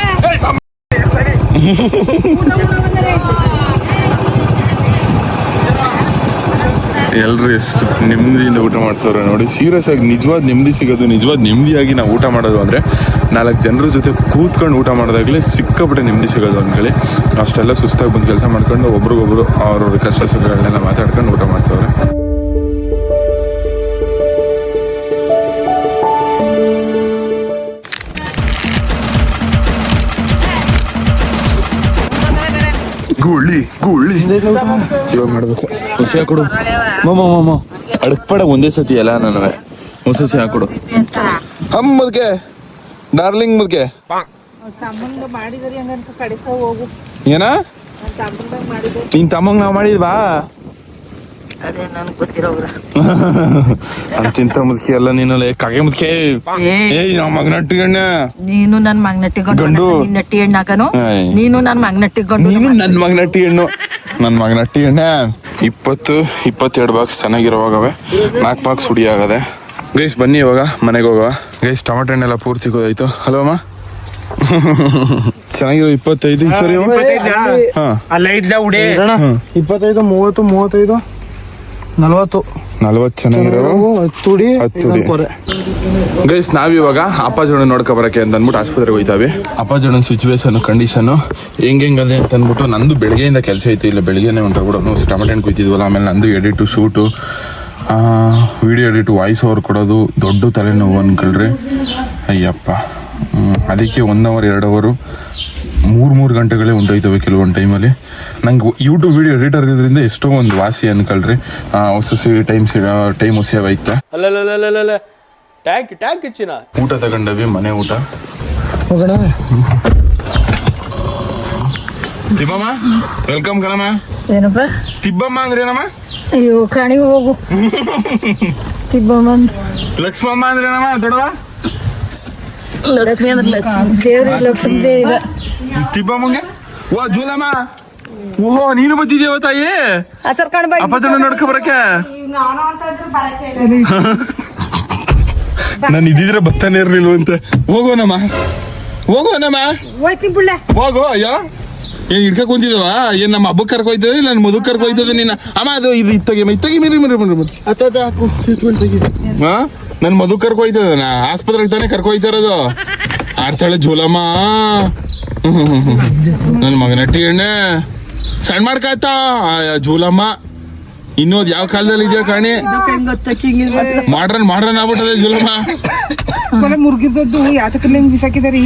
ಎಲ್ರು ಎಷ್ಟು ನೆಮ್ಮದಿಯಿಂದ ಊಟ ಮಾಡ್ತಾರೆ ನೋಡಿ. ಸೀರಿಯಸ್ ಆಗಿ ನಿಜವಾದ ನೆಮ್ಮದಿ ಸಿಗೋದು, ನಿಜವಾದ ನೆಮ್ಮದಿಯಾಗಿ ನಾವು ಊಟ ಮಾಡೋದು ಅಂದರೆ ನಾಲ್ಕು ಜನರ ಜೊತೆ ಕೂತ್ಕೊಂಡು ಊಟ ಮಾಡಿದಾಗಲೇ ಸಿಕ್ಕಾಪಟ್ಟೆ ನೆಮ್ಮದಿ ಸಿಗೋದು ಅಂದ್ಕೊಳ್ಳಿ ಅಷ್ಟೆಲ್ಲ ಸುಸ್ತಾಗಿ ಬಂದು ಕೆಲಸ ಮಾಡ್ಕೊಂಡು ಒಬ್ರಿಗೊಬ್ರು ಅವ್ರವ್ರ ಕಷ್ಟ ಸುಖಗಳನ್ನೆಲ್ಲ ಮಾತಾಡ್ಕೊಂಡು ಊಟ ಮಾಡ್ತವ್ರೆ. ಗುಳ್ಳಿ ಗುಳ್ಳಿ. ಇವಾಗ ಮಾಡ್ಬೇಕು. ಹುಸಿ ಹಾಕೊಡು. ಮಮ್ಮ ಮಮ್ಮ. ಅಡಕ್ಪಡ ಒಂದೇ ಸತಿ ಎಲ್ಲ ನನಗೆ. ಹೊಸಸಿ ಹಾಕೊಡು ಅಮ್ಮದ್ಗೆ ಡಾರ್ಲಿಂಗ್ ಮುದ್ಕೆ ತಮ್ಮಂಗ ಮಾಡಿದ್ರಿ ಹಂಗಂತ ಕಡಿಸ ಹೋಗು. ಏನ? ನಿನ್ ತಮ್ಮಂಗ್ ನಾವ್ ಮಾಡಿದ್ವಾ? ಅದೇ ನನಗೆ ಗೊತ್ತಿರೋದ್ರ ಅಂತಿಂತ ಮುದ್ಕೆ ಎಲ್ಲ ನೀನಲ್ಲ. ಕಾಗೆ ಮುದ್ಕೆ. ಏಯ್ ನಮ್ಮ ಮಗನಟ್ಟಿ ಗಣ್ಣ ನೀನು ನನ್ ಮಗ್ನಟ್ಟಿ ಗಂಡು. ಗಂಡು ನಟ್ಟಿ ಹೆಣ್ಣಾಕನು ನೀನು ನನ್ ಮಗ್ನಟ್ಟಿ ಗಂಡು ನೀನು ನನ್ ಮಗನಟ್ಟಿ ಹೆಣ್ಣು ನನ್ನ ಮಗನಟ್ಟಿ ಎಣ್ಣೆ ಇಪ್ಪತ್ತು ಇಪ್ಪತ್ತೆರಡು ಬಾಕ್ಸ್ ಚೆನ್ನಾಗಿರೋವಾಗವೆ. ನಾಲ್ಕು ಬಾಕ್ಸ್ ಹುಡಿ ಆಗದೆ. ಗೈಸ್ ಬನ್ನಿ ಇವಾಗ ಮನೆಗೆ ಹೋಗುವ. ಗೈಸ್ ಟೊಮೆಟೊ ಹಣ್ಣೆಲ್ಲ ಪೂರ್ತಿ ಹೋದಾಯ್ತು ಹಲೋ ಅಮ್ಮ? ಚೆನ್ನಾಗಿರೋ ಇಪ್ಪತ್ತೈದು. ಸರಿ ಇಪ್ಪತ್ತೈದು? ಮೂವತ್ತು ಮೂವತ್ತೈದು. ನಲ್ವತ್ತು. ನಲ್ವತ್ತು ಚೆನ್ನಾಗಿರೋ ಹತ್ತುಡಿ ಹತ್ತುಡಿ. ಕೊರೆ. ಗೈಸ್ ನಾವಿವಾಗ ಅಪ್ಪಾಜೋಣ ನೋಡ್ಕೊ ಬರಕ್ಕೆ ಅಂತ ಅಂದ್ಬಿಟ್ಟು ಆಸ್ಪತ್ರೆಗೆ ಹೋಯ್ತಾವೆ ಅಪ್ಪಾಜೋಣ ಸಿಚುವೇಶನ್ ಕಂಡೀಷನ್ ಹೆಂಗ್ ಹೆಂಗದೆ ಅಂತ ಅಂದ್ಬಿಟ್ಟು ನಂದು ಬೆಳಗ್ಗೆಯಿಂದ ಕೆಲಸ ಐತಿ. ಇಲ್ಲ ಬೆಳಗ್ಗೆನೆ ಉಂಟು ಟಮಾಟೆ ಹಣ್ಣು ಕುಯ್ತಿದ್ವಲ್ಲ ಆಮೇಲೆ ನಂದು edit shoot. Video edit voice over ಕೊಡೋದು ದೊಡ್ಡ ತಲೆನೋವು ಅನ್ಕೊಳ್ರಿ ಅಯ್ಯಪ್ಪ ಅದಕ್ಕೆ ಒನ್ ಅವರ್ ಎರಡು ಅವರು ಮೂರು ಮೂರು ಗಂಟೆಗಳೇ ಉಂಟೋಯ್ತವೆ ಕೆಲವೊಂದು ಟೈಮಲ್ಲಿ ನಂಗೆ ಯೂಟ್ಯೂಬ್ ವಿಡಿಯೋ ಎಡಿಟರ್ ಇದರಿಂದ ಎಷ್ಟೋ ಒಂದು ವಾಸಿ ಅನ್ಕೊಳ್ರಿ. ಆ, ಹೊಸ ಟೈಮ್ ಟೈಮ್ ಹೊಸ ಆಯ್ತಾ? ಊಟ ತಗೊಂಡವಿ ಮನೆ ಊಟ. ವೆಲ್ಕಮ್ ಕಣಮ್ಮ. ಏನಪ್ಪ? ತಿಬ್ಬಮ್ಮ ಅಂದ್ರೆ ಏನಮ್ಮ? ಅಯ್ಯೋ ಕಾಣಿಗೆ ಹೋಗು. ತಿಬ್ಬಮ್ಮ ಲಕ್ಷ್ಮಮ್ಮ ಅಂದ್ರೆ ಏನಮ್ಮ? ದೊಡ್ಡವ? ಲಕ್ಷ್ಮಿ ಅಂದ್ರೆ ಲಕ್ಷ್ಮಿ. ದೇವ್ರಿ ಲಕ್ಷ್ಮಿ ದೇವ ತಿಬ್ಬಮ್ಮಂಗೆ? ಓ ಜೂಲಮ್ಮ. ಓಹೋ ನೀನು ಬಂದಿದ್ಯವ ತಾಯಿ? ಆಚಾರ್ ಕಾಣ ಬಾ. ಅಪ್ಪ ನೋಡ್ಕೊ ಬರಕ್ಕೆ. ನಾನು ಇದ್ದಿದ್ರೆ ಬರ್ತಾನೆ ಇರ್ಲಿಲ್ವಂತೆ. ಹೋಗೋಣಮ್ಮ ಹೋಗೋನಮ್ಮ. ಹೋಗೋನಮ್ಮ. ಹೋಯ್ತೀನಿ ಬಿಡ್ಲೆ. ಹೋಗೋ ಅಯ್ಯೋ. ಏನ್ ಹಿಡ್ಕ ಕುಂತಿದವ ಏನ್ ನಮ್ಮ ಹಬ್ಬಕ್ಕೆ ಕರ್ಕೊಯ್ತದೆ ಇಲ್ಲ ನನ್ನ ಮದುವೆ ಕರ್ಕೊಯ್ತದ ನಿನ್ನ ಅಮ್ಮ ಅದು ಇದು ಇತ್ತಗಿ ಮೈ ಮಿರಿ ಮಿರಿ ಮಿರಿ ಮಿರಿ. ಅತ್ತ ಹಾಕು ಸೀಟ್ ಬೆಲ್ಟ್ ತೆಗಿ. ಹಾ ನನ್ ಮಧು ಕರ್ಕೊಯ್ತದ ನಾ ಆಸ್ಪತ್ರೆಗೆ ತಾನೇ ಕರ್ಕೊಯ್ತಾ ಇರೋದು ಆಡ್ತಾಳೆ ಜೋಲಮ್ಮ. ನನ್ನ ಮಗನಟ್ಟಿ ಎಣ್ಣೆ ಸಣ್ಣ ಮಾಡ್ಕಾತ ಜೂಲಮ್ಮ. ಇನ್ನೋದ್ ಯಾವ ಕಾಲದಲ್ಲಿ ಇದೆಯಾ ಕಾಣಿ? Modern modern ಆಗ್ಬಿಟ್ಟದೆ ಜೂಲಮ್ಮ. ಮುರ್ಗಿದ್ದದ್ದು ಯಾತಕಲ್ಲ ಬಿಸಾಕಿದಾರಿ?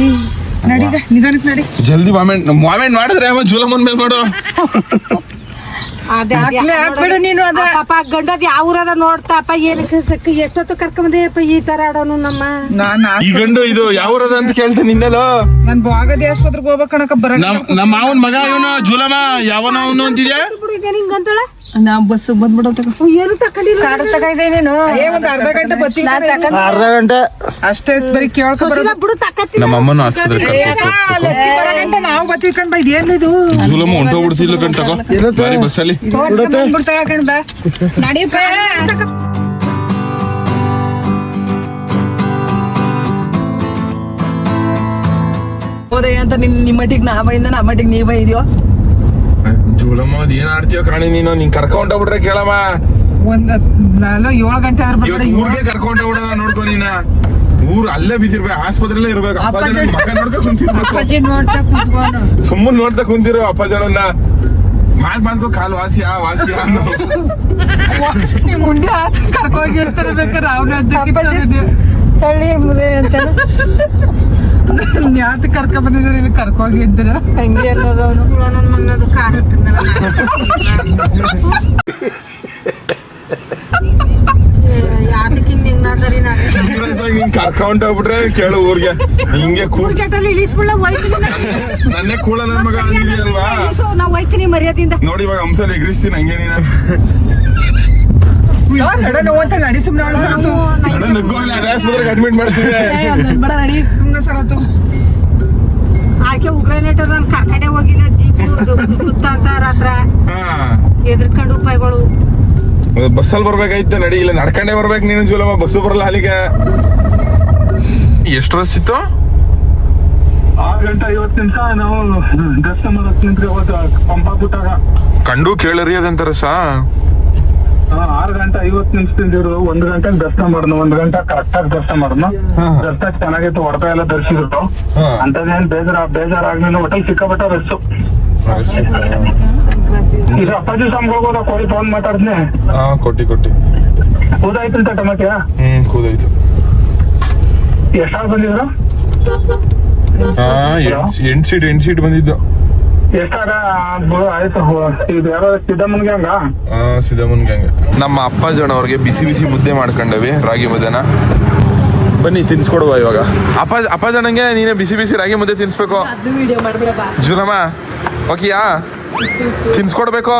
ನಡೀಗ ನಿಧಾನಕ್ಕೆ ನಡಿ ಜಲ್ದಿ ವಾಮೆಂಟ್ ವಾಮೆಂಟ್ ಮಾಡಿದ್ರೆ ಜೂಲಮ್ಮನ್ ಮೇಲೆ ಮಾಡು. ಹಾಕ್ಬಿಡು ನೀನು ಅದ. ಪಾಪ ಗಂಡದ ಯಾವ ಊರದ ನೋಡ್ತಾಪ ಏನಕ್ಕೆ ಸಕ್ಕ ಎಷ್ಟೊತ್ತು ಕರ್ಕೊಂಬಂದೇಪ್ಪ ಈ ತರ ಆಡೋನು ನಮ್ಮ? ನಾನ್ ಈ ಗಂಡು ಇದು ಯಾವ್ರದ ಅಂತ ಕೇಳ್ತೀನಿ ನಿನ್ನೆಲ್ಲ? ನನ್ ಬಾಗದಿ ಆಸ್ಪತ್ರೆಗೆ ಹೋಗ್ಬೇಕು ಕಣಕ ಬರ ನಮ್ಮ ಮಾವನ್ ಮಗ ಇವನು ಜುಲಮ ಯಾವನ ಅವನು ಅಂತಿದ್ಯಾ ಹಿಂಗಂತಳ ನಾ ಬಸ್ ಬಂದ್ಬಿಡೋ ಏನು ತಕೊಂಡಿಲ್ಲ ಕಾಡು ತಗೊಂಡೆ ನೀನು. ಏ ಒಂದ್ ಅರ್ಧ ಗಂಟೆ ಬತ್ತಿ ಅರ್ಧ ಗಂಟೆ. ಅಷ್ಟೇ ಬರೀ ಕೇಳ್ಕೊ ಬರೋದು. ಬಿಡು ತಕತ್ತಿ ನಮ್ಮ ಅಮ್ಮನ ಆಸ್ಪತ್ರೆಗೆ ಕರ್ಕೊಂಡು ನಾವು ಬತ್ತಿ ಕಣ್ ಬಾ ಇದೇನ್ ಇದು ಜೂಲಮ್ಮ ಹೊಂಟೋಗ್ಬಿಡ್ತಿಲ್ಲ ಕಣ್ ತಗೋ. ಬಾರಿ ಬಸ್ಸಲ್ಲಿ ಹೋದೆ ಅಂತ ನಿನ್ ನಿಮ್ಮಟ್ಟಿಗೆ ನಾ ಬೈದ ನೀ ಬೈದ್ಯೋ ಜೂಲಮ್ಮ ಅದ್ ಏನ್ ಆಡ್ತೀಯೋ ಕಾಣಿ ನೀನು. ನಿನ್ ಕೇಳಮ್ಮ. ಒಂದ್ ನಾನು ಏಳು ಗಂಟೆ ಆದ್ರೆ ಇವತ್ತು ಊರಿಗೆ ಕರ್ಕೊಂಡ್ ಹೋಗ್ಬಿಡ ನೋಡ್ಕೊ ನೀನ. ಊರು ಅಲ್ಲೇ ಬಿದ್ದಿರ್ಬೇಕು ಆಸ್ಪತ್ರೆಲ್ಲೇ ಇರ್ಬೇಕು. ಅಪ್ಪ ಜನ ಮಗ ನೋಡ್ಕೊ ಕುಂತಿರ್ಬೇಕು. ಅಜ್ಜಿ ನೋಡ್ತಾ ಸುಮ್ಮನೆ ಕುಂತಿರೋ ಅಪ್ಪ ಜನನ್ನ ಮಾತ್ ಬಂದ್ಕೋ ಕಾಲು ಆ ವಾಸಿ ಅನ್ನೋ. ನಿಮ್ ಮುಂದೆ ಆಚೆ ಕರ್ಕೋಗಿ ಇರ್ತಾರೆ ಬೇಕಾರೆ ಅವ್ನ ತಳ್ಳಿ ಮುದೆ ಅಂತ. ಯಾತ ಕರ್ಕ ಬಂದಿದ್ರೆ ಇಲ್ಲಿ ಕರ್ಕೋಗಿ ಇದ್ರ ಹಂಗೆ ಅನ್ನೋದು ಅವನು. ನನ್ನ ಮಗನದು ಕಾರ್ ನಾನು ಕರ್ಕೊಂಡ್ ಹೋಗ್ಬಿಟ್ರೆ ಕೇಳು ಊರ್ಗೆ. ಹಿಂಗೆ ಕೂರ್ ಕ್ರಿಕೆಟಲ್ಲಿ ಇಳಿಸ್ಬಿಡ ಹೋಯ್ತೀನಿ ನನ್ನೇ ಕೂಡ ನನ್ ಮಗ ಸೊ ನಾವು ಹೋಯ್ತೀನಿ ಮರ್ಯಾದಿಂದ. ನೋಡಿ ಇವಾಗ ಹಂಸಲ್ ಎಗ್ರಿಸ್ತೀನಿ ಹಂಗೆ ನೀನು. ನಡ ನಡಿ ನಡೆ. ಆಸ್ಪತ್ರೆಗೆ ಅಡ್ಮಿಟ್ ಬಡ ನಡಿ. ಸುಮ್ನೆ ಅದು ಆಕೆ ಉಗ್ರನೇಟರ್ ನಾನು ಕರ್ಕಡೆ ಹೋಗಿಲ್ಲ ಜೀಪ್ ರಾತ್ರ ಹಾ. ಎದ್ರಕೊಂಡು ಉಪಾಯಗಳು ಬಸ್ಸಲ್ಲಿ ಬರ್ಬೇಕಾಯ್ತು ನಡಿ. ಇಲ್ಲ ನಡ್ಕೊಂಡೇ ಬರ್ಬೇಕು ನೀನು ಜೂಲಮ್ಮ ಬಸ್ಸು ಬರಲ್ಲ ಅಲ್ಲಿಗೆ. ಎಷ್ಟು ರಸ್ ಇತ್ತು? ಕಂಡು ಕೇಳರಿ ಅದಂತ ರಸ ಹಾ, ಆರು ಗಂಟೆ ಐವತ್ತು ನಿಮಿಷದಿಂದ ಒಂದು ಒಂದ್ ಗಂಟೆಗೆ ದರ್ಶನ ಮಾಡೋಣ. ಒಂದ್ ಗಂಟೆ ಕರೆಕ್ಟ್ ಆಗಿ ದರ್ಶನ ಮಾಡೋಣ. ದರ್ಶನ ಚೆನ್ನಾಗಿತ್ತು ಹೊಡೆತ ಎಲ್ಲ ದರ್ಶಿಸ್ಬಿಟ್ಟು ಅಂತ ಅಂತದೇನ್ ಬೇಜಾರ ಬೇಜಾರಾಗ್ಲಿಲ್ಲ ಹೋಟೆಲ್ ಸಿಕ್ಕಾಪಟ್ಟ ರಸ್ಸು ಇದು ಅಪ್ಪಾಜಿ ಸ್ವಾಮಿಗೆ ಹೋಗೋದ? ಕೊಡಿ ಫೋನ್ ಮಾತಾಡ್ತೀನಿ. ಹಾ ಕೊಟ್ಟಿ ಕೊಟ್ಟಿ ಅಂತ ಟಮಾಟೆ ಹ್ಮ್ ಕೂದಾಯ್ತು. ಎಷ್ಟಾರು ಬಂದಿದ್ರು? ಹಾ ಎಂಟ್ ಸೀಟ್ ಎಂಟ್ ಸೀಟ್ ಬಂದಿದ್ದು. ಎಷ್ಟಾಗ ಬಿಡು, ಆಯ್ತು. ಹೋ- ಇದು ಯಾರೋ ಸಿದ್ದಮ್ಮನ್ಗೆ ಹಂಗ? ಆ, ಸಿದ್ದಮ್ಮನ್ಗೆ ಹಂಗೆ. ನಮ್ಮ ಅಪ್ಪ ಜನ ಅವ್ರಿಗೆ ಬಿಸಿ ಬಿಸಿ ಮುದ್ದೆ ಮಾಡ್ಕೊಂಡವಿ ರಾಗಿ ಮುದ್ದೆನ. ಬನ್ನಿ ತಿನ್ಸ್ಕೊಡುವ ಇವಾಗ. ಅಪ್ಪ ಅಪ್ಪ ಜನಂಗೆ ನೀನೇ ಬಿಸಿ ಬಿಸಿ ರಾಗಿ ಮುದ್ದೆ ತಿನ್ಸ್ಬೇಕು. ವಿಡಿಯೋ ಮಾಡ್ಬಿಡ ಬಾ. ಜುಲಮ್ಮ ಓಕೆಯಾ? ತಿನ್ಸ್ಕೊಡ್ಬೇಕು.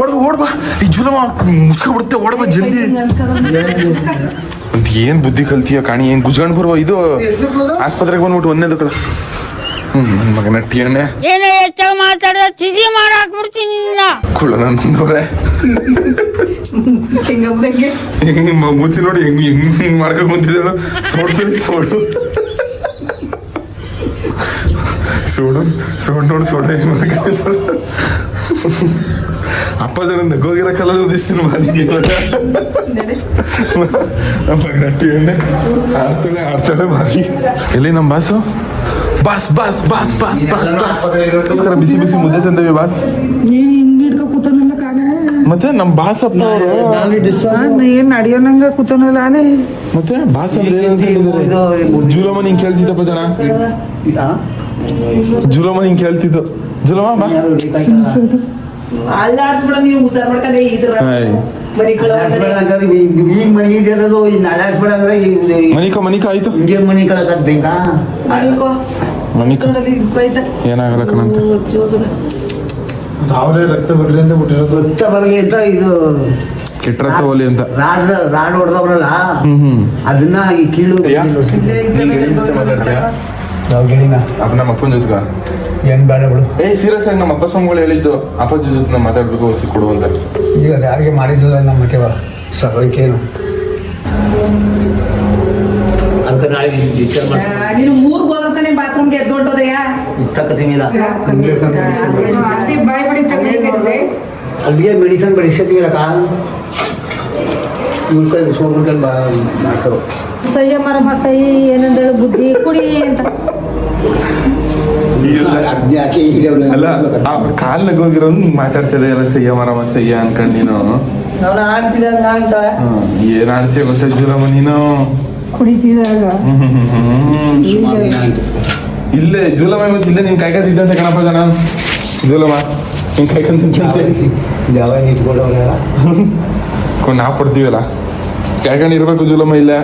ಓಡ್ಬಾ ಓಡ್ಬಾ. ಈ ಜುಲಮ್ಮ ಮುಚ್ಕೊಬಿಡುತ್ತೆ ಓಡ್ಬಾ ಜಲ್ದಿ. ಅಂತ ಏನ್ ಬುದ್ಧಿ ಕಲ್ತೀಯ ಕಾಣಿ ಏನ್ ಗುಜ್ಗಂಡ್ ಬರುವ ಇದು? ಆಸ್ಪತ್ರೆಗೆ ಬಂದ್ಬಿಟ್ಟು ಒಂದೇ ಕಳ. ಹ್ಮ್ ನನ್ ಮಗನ ಎಣ್ಣೆ ಏನೇ ಹೆಚ್ಚಾಗಿ ಮಾತಾಡಿದ್ರೆ ತಿಥಿ ಮಾಡಾಕ್ಬಿಡ್ತೀನಿ ಕುಳ್ಳ ನನ್ನವ್ರೆ ಹಿಂಗಂಗೆ ಹೆಂಗ್ ಮೂತಿ ನೋಡಿ ಹೆಂಗ್ ಹೆಂಗ್ ಹಿಂಗ್ ಮಾಡ್ಕೊಂಡ್ ಕುಂತಿದ್ದಾಳು. ಸೋಡು ಸೋಡು ಸೋಡು ಸೋಡು ನೋಡಿ. ಸೋಡ ಅಪ್ಪ ಜನ ನಗೋಗಿರೋ ಕಲರ್ ಉದಿಸ್ತೀನಿ ಮಾತಿಗೆ. ನಮ್ಮ ಗಟ್ಟಿ ಎಣ್ಣೆ ಆಡ್ತಾಳೆ ಆಡ್ತಾಳೆ ಮಾತಿ ಎಲ್ಲಿ ನಮ್ಮ boss? Boss boss boss boss boss boss. ನಮಸ್ಕಾರ ಬಿಸಿ ಬಿಸಿ ಮುದ್ದೆ ತಂದೇವಿ ಬಾಸ್. ಮತ್ತೆ ನಮ್ಮ ಬಾಸ್ ಅಪ್ಪ ಅವರು ಏನ್ ನಡೆಯೋನಂಗ ಕೂತನಲ್ಲ ಆನೆ ಮತ್ತೆ ಬಾಸ್ ಅಂದ್ರೆ ಜೂಲಮ್ಮ ನಿಂಗೆ ಕೇಳ್ತಿದ್ದಪ್ಪ ಜನ? ಜುಲಮ್ಮ ನಿಂಗೆ ಕೇಳ್ತಿದ್ದು. ಜುಲಮ ಬಾ. ಅಲ್ಲಾಡ್ಸ್ಬಿಡ ನೀವು ಹುಷಾರ್ ಮಾಡ್ಕೊಂಡೆ ಈ ಮನಿಕ ಮನಿಕ ಆಯ್ತು. ಹಿಂಗೆ ಮನೆ ಕಳಕಂಗ ಮನಿಕ. ಏನಾಗಲ್ಲ ಕಣಂತ. ಅವರೇ ರಕ್ತ ಬರಲಿ ಅಂತ ಬಿಟ್ಟಿರೋದು. ರಕ್ತ ಬರಲಿ ಅಂತ ಇದು ಕೆಟ್ರತ್ತ ಓಲಿ ಅಂತ. ರಾಡ್ ರಾಡ್ ಹೊಡೆದವ್ರಲ್ಲ ಹ್ಮ್ ಹ್ಮ್. ಅದನ್ನ ಈ ಕೀಳು ನಾವು ಗಿಳಿನ ಅಪ್ಪ ನಮ್ಮ ಅಪ್ಪನ ಜೊತೆಗ. ಏನ್ ಬೇಡ ಬಿಡು ಏ ಸೀರಿಯಸ್ ಆಗಿ ನಮ್ಮ ಅಪ್ಪ ಸ್ವಾಮಿಗಳು ಹೇಳಿದ್ದು ಅಪ್ಪಾಜಿ ಜೊತೆ ನಾವು ಮಾತಾಡ್ಬೇಕು ಹೊಸಿ ಕೊಡು ಅಂತ. ಈಗ ಅದು ಯಾರಿಗೆ ಮಾಡಿದ್ದಿಲ್ಲ ನಮ್ಮ ಮಠವ ಸಭೆಗೇನು ಅದಕ್ಕೆ ನಾಳೆ ವಿಚಾರ ಮಾಡ್ಸ್ಕೊಂಡು ನೀನು ಮೂರ್ ಹೋದ್ರೆ ಬಾತ್ರೂಮ್ಗೆ ದೊಡ್ಡದಯ್ಯ ಇತ್ತಕತ್ತೀವಿಲ್ಲ ಅಲ್ಲಿ ಬಾಯ್ ಬಡಿ ಅಲ್ಲಿಗೆ ಮೆಡಿಸನ್ ಬೆಳೆಸ್ಕೊತೀವಿಲ್ಲ ಕಾ ಇವ್ರ ಕೈ ಸೋಮರ್ಕಲ್ ಮಾಡ್ಸೋರು. ಸಹ್ಯ ಮರಮ ಸಹಿ ಏನಂದೇಳು ಬುದ್ಧಿ ಕುಡಿ ಅಂತ. ಅಲ್ಲ ಆ ಕಾಲ್ ನಗೋಗಿರೋ ಮಾತಾಡ್ತಿದೆ ಎಲ್ಲ ಸಯ್ಯ ಮರಮ ಸಯ್ಯ ಅನ್ಕಂಡ್ ನೀನು. ಅಂತ. ಏನ್ ಆಡ್ತೀಯ ಗೊತ್ತ ಜುಲಮ್ಮ ನೀನು? ಇಲ್ಲೇ. ಜೂಲಮ್ಮ ಇವತ್ತು ಇಲ್ಲೇ ನಿನ್ ಕಾಯ್ಕತ್ತಿದ್ದಂತೆ ಕಣಪ್ಪ ಜನ. ಜೂಲಮ್ಮ ನಿನ್ ಕಾಯ್ಕೊಂತಿದ್ದಂತೆ ಜಾವ ಕೊಂಡು ನಾವು ಕೊಡ್ತೀವಲ್ಲ. ಕಾಯ್ಕೊಂಡಿರ್ಬೇಕು ಜೂಲಮ್ಮ ಇಲ್ಲೇ.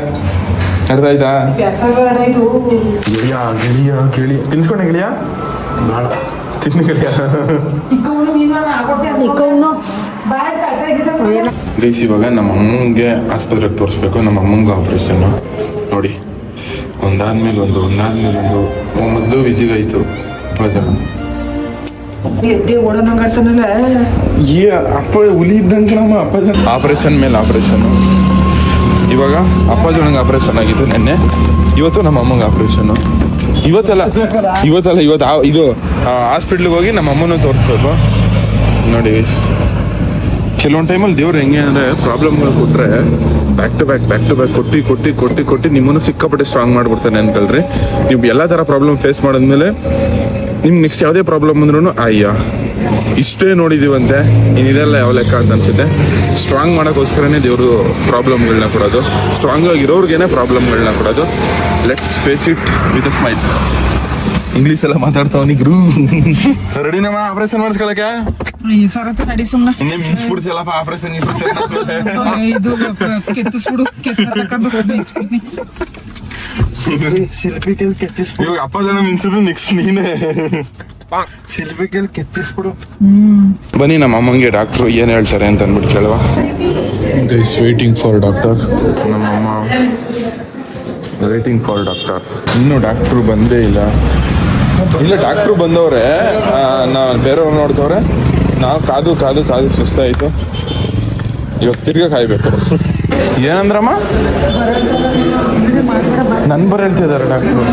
ಅರ್ಥ ಆಯ್ತಾ? ಗೆಳಿಯ ಗೆಳಿಯ ಗೆಳಿಯ ತಿನ್ಸ್ಕೊಂಡೆ ಗೆಳಿಯ? ತಿನ್ನು ಗೆಳಿಯ. ಗೈಸ್ ಇವಾಗ ನಮ್ಮ ಅಮ್ಮಂಗೆ ಆಸ್ಪತ್ರೆಗೆ ತೋರಿಸ್ಬೇಕು. ನಮ್ಮ ಅಮ್ಮಂಗೆ ಆಪರೇಷನ್ ನೋಡಿ ಒಂದಾದ್ಮೇಲೆ ಒಂದು ಒಂದಾದ್ಮೇಲೆ ಒಂದು. ಮೊದಲು ವಿಜಿಗಾಯ್ತು ಭಜನ ಅಪ್ಪ ಹುಲಿ ಇದ್ದಂಗೆ ನಮ್ಮ ಅಪ್ಪ ಆಪರೇಷನ್ ಮೇಲೆ ಆಪರೇಷನ್. ಇವಾಗ ಅಪ್ಪಾಜಿ ಆಪರೇಷನ್ ಆಗಿತ್ತು ನೆನ್ನೆ. ಇವತ್ತು ನಮ್ಮ ಅಮ್ಮಂಗೆ ಆಪರೇಷನ್ ಇವತ್ತಲ್ಲ ಇವತ್ತಲ್ಲ ಇವತ್ತು ಇದು ಹಾಸ್ಪಿಟ್ಲಿಗೆ ಹೋಗಿ ನಮ್ಮ ಅಮ್ಮನೂ ತೋರಿಸ್ಬೇಕು. ನೋಡಿ. ಕೆಲವೊಂದು ಟೈಮಲ್ಲಿ ದೇವ್ರು ಹೆಂಗೆ ಅಂದರೆ ಪ್ರಾಬ್ಲಮ್ಗಳು ಕೊಟ್ಟರೆ back to back back to back ಕೊಟ್ಟು ಕೊಟ್ಟು ಕೊಟ್ಟು ಕೊಟ್ಟು ನಿಮ್ಮನ್ನು ಸಿಕ್ಕಾಪಟ್ಟೆ ಸ್ಟ್ರಾಂಗ್ ಮಾಡ್ಬಿಡ್ತಾನೆ ಅನ್ಕಲ್ರಿ ನೀವು ಎಲ್ಲ ಥರ ಪ್ರಾಬ್ಲಮ್ ಫೇಸ್ ಮಾಡಿದ್ಮೇಲೆ ನಿಮ್ಗೆ ನೆಕ್ಸ್ಟ್ ಯಾವುದೇ ಪ್ರಾಬ್ಲಮ್ ಅಂದ್ರೂ ಅಯ್ಯ ಇಷ್ಟೇ ನೋಡಿದೀವಂತೆ. ಇನ್ನಿದೆಲ್ಲ ಯಾವ ಲೆಕ್ಕ ಅಂತ ಅನ್ಸುತ್ತೆ. ಸ್ಟ್ರಾಂಗ್ ಮಾಡೋಕ್ಕೋಸ್ಕರನೇ ದೇವರು ಪ್ರಾಬ್ಲಮ್ಗಳನ್ನ ಕೊಡೋದು. ಸ್ಟ್ರಾಂಗ್ ಆಗಿರೋರ್ಗೇನೆ ಪ್ರಾಬ್ಲಮ್ಗಳನ್ನ ಕೊಡೋದು. Let's face it with a smile English ಎಲ್ಲ ಮಾತಾಡ್ತಾವನಿ ಗುರು. ರೆಡಿನಮ್ಮ ಆಪರೇಷನ್ ಮಾಡಿಸ್ಕೊಳಕ್ಕೆ? ಈ ಸರತ್ತು ನಡಿ ಸುಮ್ನ. ಇನ್ನೇ ಮಿಂಚ್ಬಿಡ್ಸಲ್ಲಪ್ಪ ಆಪರೇಷನ್ ಇದು ಕೆತ್ತಿಸ್ಬಿಡು ಕೆತ್ತ ಸಿಲ್ಪಿ ಕೆತ್ತಿಸ್ಬಿಡು. ಇವಾಗ ಅಪ್ಪ ಜನ ಮಿಂಚದು ನೆಕ್ಸ್ಟ್ ನೀನೇ. ಕೈಲಿ ಕೆತ್ತಿಸ್ಬಿಡು. ಬನ್ನಿ ನಮ್ಮ ಅಮ್ಮಂಗೆ ಡಾಕ್ಟ್ರು ಏನು ಹೇಳ್ತಾರೆ ಅಂತ ಅಂದ್ಬಿಟ್ಟು ಕೇಳುವ. ಇಸ್ ವೇಟಿಂಗ್ ಫಾರ್ ಡಾಕ್ಟರ್ ನಮ್ಮ ಅಮ್ಮ ವೇಟಿಂಗ್ ಫಾರ್ ಡಾಕ್ಟರ್ ಇನ್ನೂ ಡಾಕ್ಟ್ರು ಬಂದೇ ಇಲ್ಲ. ಇಲ್ಲ ಡಾಕ್ಟ್ರು ಬಂದವ್ರೆ ನಾನು ಬೇರೆಯವ್ರು ನೋಡ್ತವ್ರೆ ನಾವು ಕಾದು ಕಾದು ಕಾದು ಸುಸ್ತಾಯಿತು. ಇವಾಗ ತಿರ್ಗಾ ಕಾಯ್ಬೇಕು. ಏನಂದ್ರಮ್ಮ? ನನ್ ಬರ ಹೇಳ್ತಿದ್ದಾರೆ ಡಾಕ್ಟ್ರು.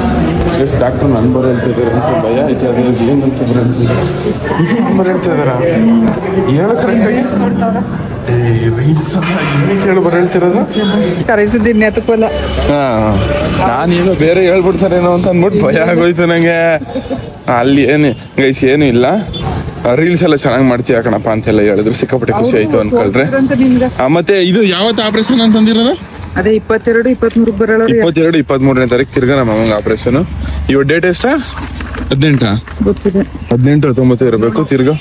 ಎಷ್ಟು ಡಾಕ್ಟ್ರ್ ನನ್ನ ಬರ ಹೇಳ್ತಿದ್ದಾರೆ ಅಂತ ಭಯ ಹೆಚ್ಚಾದ್ರೆ ಏನು ಅಂತ ಬರ ನಂಬರ್ ಹೇಳ್ತಿದಾರ ಹೇಳ ಕರೆಕ್ಟ್ ರೀಲ್ಸ್ ಅಲ್ಲ ಏನಕ್ಕೆ ಹೇಳಿ ಬರ ಹೇಳ್ತಿರೋದು ಕರೆಸಿದ್ದೀನಿ ನೆತಕೋಲ್ಲ ಹಾ ನಾನೇನೋ ಬೇರೆ ಹೇಳ್ಬಿಡ್ತಾರೇನೋ ಅಂತ ಅಂದ್ಬಿಟ್ಟು ಭಯ ಆಗೋಯ್ತು ನಂಗೆ. ಅಲ್ಲಿ ಏನು ಗೈಸ್ ಏನು ಇಲ್ಲ. ರೀಲ್ಸ್ ಎಲ್ಲ ಚೆನ್ನಾಗಿ ಮಾಡ್ತೀಯ ಕಣಪ್ಪ ಅಂತೆಲ್ಲ ಹೇಳಿದ್ರು. ಸಿಕ್ಕಾಪಟ್ಟೆ ಖುಷಿ ಆಯ್ತು ಅನ್ಕೊಳ್ರೆ ಮತ್ತೆ ಇದು ಯಾವತ್ತು ಆಪರೇಷನ್ ಅಂತಂದಿರೋದು ಅದೇ ಇಪ್ಪತ್ತೆರಡು ಇಪ್ಪತ್ಮೂರು ಬರೋಳ ಇಪ್ಪತ್ತೆರಡು ಇಪ್ಪತ್ಮೂರನೇ ತಾರೀಕು ತಿರ್ಗಾ ನಮ್ಮ ಆಪರೇಷನ್ ಇವಾಗ ಡೇಟ್ ಎಷ್ಟಾ? ಹದಿನೆಂಟಾ. ಗೊತ್ತಿದೆ. ಹದಿನೆಂಟು ಹತ್ತೊಂಬತ್ತು ಇರಬೇಕು ತಿರ್ಗಾ.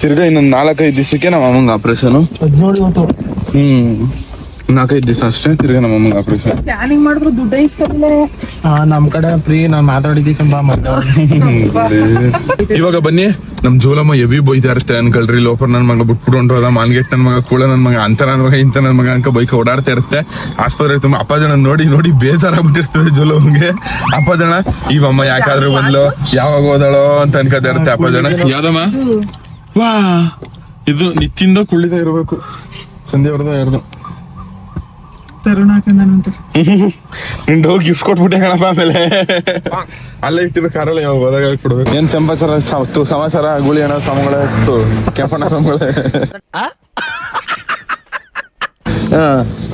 ತಿರ್ಗಾ ಇನ್ನೊಂದು ನಾಲ್ಕೈದು ದಿವಸಕ್ಕೆ ನಮ್ಮ ಅಮ್ಮಂಗೆ ಆಪರೇಷನ್ ಹದಿನೇಳು ಹ್ಮ್. ನಾಲ್ಕೈದು ದಿವಸ ಅಷ್ಟೇ ತಿರ್ಗಾ ನಮ್ಮ ಅಮ್ಮಂಗೆ ಆಪರೇಷನ್ ಪ್ಲಾನಿಂಗ್ ಮಾಡಿದ್ರು ದುಡ್ಡು ಇಸ್ಕೊತಿಲ್ಲ ಹಾ ನಮ್ ಕಡೆ ಪ್ರೀ ನಾನ್ ಮಾತಾಡಿದ್ದೀನಿ ಬಾ ಮತ್ತೆ ಇವಾಗ ಬನ್ನಿ ನಮ್ ಜೋಲಮ್ಮ ಎವಿ ಬೈತಾ ಇರ್ತೆ ಅನ್ಕೊಳ್ರಿ. ಲೋಪರ್ ನನ್ ಮಗ ಬಿಟ್ಬಿಟ್ಟು ಹೋದ ಮಾನ್ಗೆಟ್ ನನ್ ಮಗ ಕೂಳ ನನ್ ಮಗ ಅಂತ ನನ್ ಮಗ ಇಂತ ನನ್ ಮಗ ಅನ್ಕ ಬೈಕ್ ಓಡಾಡ್ತಾ ಇರುತ್ತೆ. ಆಸ್ಪತ್ರೆ ತುಂಬಾ ಅಪ್ಪ ಜನ ನೋಡಿ ನೋಡಿ ಬೇಜಾರಾಗ್ಬಿಟ್ಟಿರ್ತದೆ ಜೋಲಮ್ಗೆ ಅಪ್ಪ ಜನ ಇವಮ್ಮ ಯಾಕಾದ್ರೂ ಬಂದ್ಲು ಯಾವಾಗ ಓದಾಳೋ ಅಂತ ಅನ್ಕೋತಾ ಇರುತ್ತೆ ಅಪ್ಪ ಜನ ಯಾವ್ದಮ್ಮ ವಾ ಇದು ನಿತ್ತಿಂದ ಕುಳ್ಳಿದ ಇರಬೇಕು. ಸಂಧ್ಯಾ ಹೊಡೆದ ಯಾರ್ದು ತರುಣ ಹಾಕಂದನಂತೆ ನಿಂದು ಹೋಗಿ ಗಿಫ್ಟ್ ಕೊಟ್ಬಿಟ್ಟೆ ಕಣಪ್ಪ ಆಮೇಲೆ. ಅಲ್ಲೇ ಇಟ್ಟಿರೋ ಕಾರಲ್ಲ ಯಾವಾಗ ಹೋದಾಗ ಕೊಡ್ಬೇಕು. ಏನ್ ಸಮಾಚಾರ ಗುಳಿ ಅಣ್ಣ ಸಮಗಳ ಕೆಂಪಣ್ಣ ಸಮಗಳ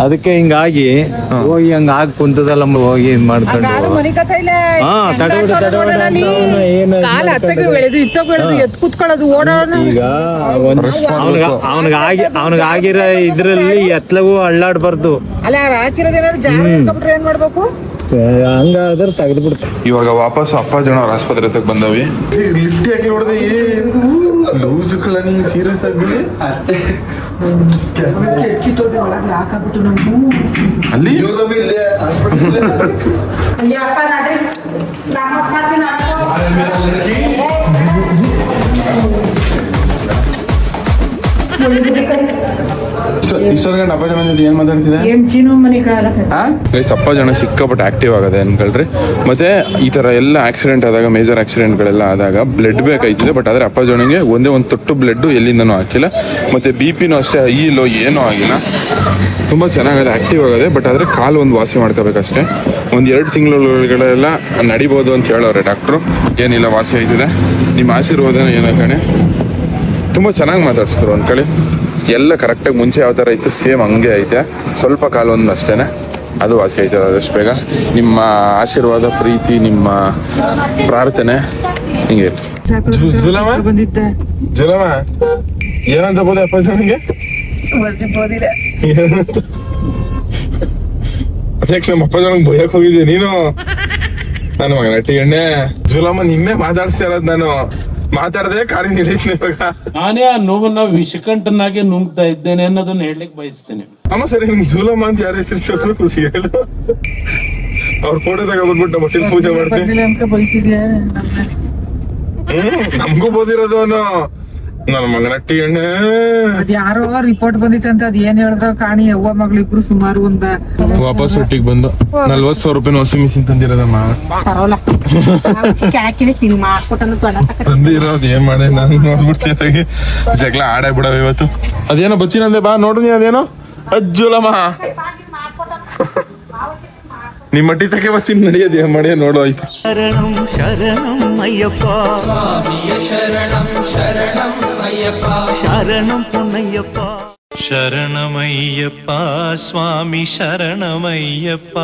ಅದಕ್ಕೆ ಹಿಂಗಾಗಿ ಹೋಗಿ ಹಂಗ ಆಗ್ ಕುಂತದಲ್ಲ ಹೋಗಿ ಇದ್ ಮಾಡ್ಕೊಂಡು. ಕಥ ಹಾ ತಡವಡ ತಡವಡ ಅಂತ ಅವ್ನ ಏನ್ ಇದ್ ಕಾಲ ಅತ್ತಗೆ ಮಾಡ್ಕೊಂಡು ಬೆಳೆದು ಇತ್ತಗೆ ಬೆಳೆದು ಎತ್ ಕುತ್ಕೊಳ್ಳೋದು ಓಡಾಡೋಣ ಈಗ ಅವನಿಗ ಅವನಿಗ ಆಗಿ ಅವನಿಗ ಆಗಿರೋ ಇದ್ರಲ್ಲಿ ಎತ್ಲಗೂ ಅಳ್ಳಾಡ್ಬಾರ್ದು. ಅಲ್ಲ ಅವ್ರು ಹಾಕಿರೋದೇನಾದ್ರು ಜಾಗ ಹಾಕೊಂಡ್ಬಿಟ್ರೆ ಏನ್ ಮಾಡ್ಬೇಕು? ಹಂಗಾದ್ರೆ ಇವಾಗ ವಾಪಸ್ ಅಪ್ಪ ಜನ ಅವ್ರ ಆಸ್ಪತ್ರೆ ಬಂದವಿ. ಲಿಫ್ಟ್ ಹಾಕಿ ಹೊಡೆದ ಲೂಸ್ ಕಳನಿ ಸೀರಿಯಸ್ ಆಗಿ ಅಲ್ಲಿ? ಇಷ್ಟೊಂದು ಅಪ್ಪ ಜನ ಸಿಕ್ಕಾಪಟ್ಟು ಆಕ್ಟಿವ್ ಆಗದೆ ಅನ್ಕೊಳ್ರಿ ಮತ್ತೆ ಈ ತರ ಎಲ್ಲ ಆಕ್ಸಿಡೆಂಟ್ ಆದಾಗ ಮೇಜರ್ ಆಕ್ಸಿಡೆಂಟ್ಗಳೆಲ್ಲ ಆದಾಗ ಬ್ಲಡ್ ಬೇಕಾಯ್ತಿದೆ ಬಟ್ ಆದ್ರೆ ಅಪ್ಪ ಜನಿಗೆ ಒಂದೇ ಒಂದು ತೊಟ್ಟು ಬ್ಲಡ್ ಎಲ್ಲಿಂದನೂ ಹಾಕಿಲ್ಲ. ಮತ್ತೆ ಬಿ ಪಿನೂ ಅಷ್ಟೇ ಹೈ ಲೋ ಏನೂ ಆಗಿಲ್ಲ. ತುಂಬ ಚೆನ್ನಾಗದೆ ಆಕ್ಟಿವ್ ಆಗದೆ ಬಟ್ ಆದ್ರೆ ಕಾಲು ಒಂದು ವಾಸಿ ಮಾಡ್ಕೋಬೇಕಷ್ಟೇ. ಒಂದು ಎರಡು ತಿಂಗಳುಗಳೆಲ್ಲ ನಡಿಬೋದು ಅಂತ ಹೇಳೋರೆ ಡಾಕ್ಟ್ರು ಏನಿಲ್ಲ ವಾಸಿ ಆಯ್ತಿದೆ. ನಿಮ್ಮ ಆಶೀರ್ವಾದನ ಏನೋ ಕಣೆ. ತುಂಬ ಚೆನ್ನಾಗಿ ಮಾತಾಡ್ಸಿದ್ರು ಅನ್ಕೊಳ್ಳಿ ಎಲ್ಲ ಕರೆಕ್ಟಾಗಿ ಮುಂಚೆ ಯಾವ ಥರ ಇತ್ತು ಸೇಮ್ ಹಂಗೆ ಐತೆ. ಸ್ವಲ್ಪ ಕಾಲ ಒಂದು ಅಷ್ಟೇ ಅದು ವಾಸಿ ಆಯ್ತದೆ ಆದಷ್ಟು ಬೇಗ. ನಿಮ್ಮ ಆಶೀರ್ವಾದ ಪ್ರೀತಿ ನಿಮ್ಮ ಪ್ರಾರ್ಥನೆ ಹಿಂಗೆ ಜುಲಮ? ಬಂದಿದ್ದೆ. ಜುಲಮ? ಏನಂತ ಬೋದೆ ಅಪ್ಪ ಜನಗೆ ಅದಕ್ಕೆ ನಮ್ಮ ಅಪ್ಪ ಜನಗೆ ಬೈಯಕ್ ಹೋಗಿದ್ದೆ ನೀನು. ನನ್ನ ಮಗನ ಟಿ ಎಣ್ಣೆ ಜುಲಮ್ಮ ನಿನ್ನೆ ಮಾತಾಡ್ಸ್ತಾ ಇರೋದು ನಾನು. ಮಾತಾಡದೆ ಕಾರಿನ ಇಳಿಸ್ತೀನಿ ಇವಾಗ. ನಾನೇ ಆ ನೋವನ್ನ ವಿಷಕಂಠನಾಗೆ ನುಂಗ್ತಾ ಇದ್ದೇನೆ ಅನ್ನೋದನ್ನ ಹೇಳಲಿಕ್ಕೆ ಬಯಸ್ತೇನೆ. ಅಮ್ಮ ಸರಿ ನಿಮ್ ಜೂಲಮ್ಮ ಅಂತ ಯಾರ ಹೆಸರು ಖುಷಿ ಹೇಳು. ಅವ್ರ ಫೋಟೋದಾಗ ಬಂದ್ಬಿಟ್ಟು ಮಟ್ಟಿಗೆ ಪೂಜೆ ಮಾಡ್ತೀನಿ ಅಂತ ಬೈತಿದ್ಯಾ ಹ್ಮ್ ನಮ್ಗೂ ಬೋದಿರೋದು ಅವನು. ನನ್ನ ಮಗನ ಟಿ ಎಣ್ಣೆ ಅದ್ ಯಾರೋ ರಿಪೋರ್ಟ್ ಬಂದಿತ್ತಂತ ಅದ್ ಏನ್ ಹೇಳಿದ್ರ ಕಾಣಿ ಅವ್ವ ಮಗಳು ಇಬ್ರು ಸುಮಾರು ಒಂದ ವಾಪಸ್ ಒಟ್ಟಿಗೆ ಬಂದು ನಲ್ವತ್ತು ಸಾವಿರ ರೂಪಾಯಿ ವಾಷಿಂಗ್ ಮಿಷಿನ್ ತಂದಿರೋದಮ್ಮ ತಂದಿರೋದ್ ಏನ್ ಮಾಡಿ ನಾನು ನೋಡ್ಬಿಡ್ತೀನಿ ಜಗಳ ಆಡೇ ಬಿಡವ ಇವತ್ತು. ಅದೇನೋ ಬಚ್ಚಿನಂದೆ ಬಾ ನೋಡು ನೀ ಅದೇನೋ. ಅಜ್ಜುಲಮ್ಮ ನಿಮ್ಮ ಮಟ್ಟಿ ತಗೆ ಬರ್ತೀನಿ ನಡೆಯೋದು ಏನ್ ಮಾಡಿ ನೋಡು ಆಯ್ತು. ಶರಣಮಯ್ಯಪ್ಪ ಸ್ವಾಮಿ ಶರಣಮಯ್ಯಪ್ಪ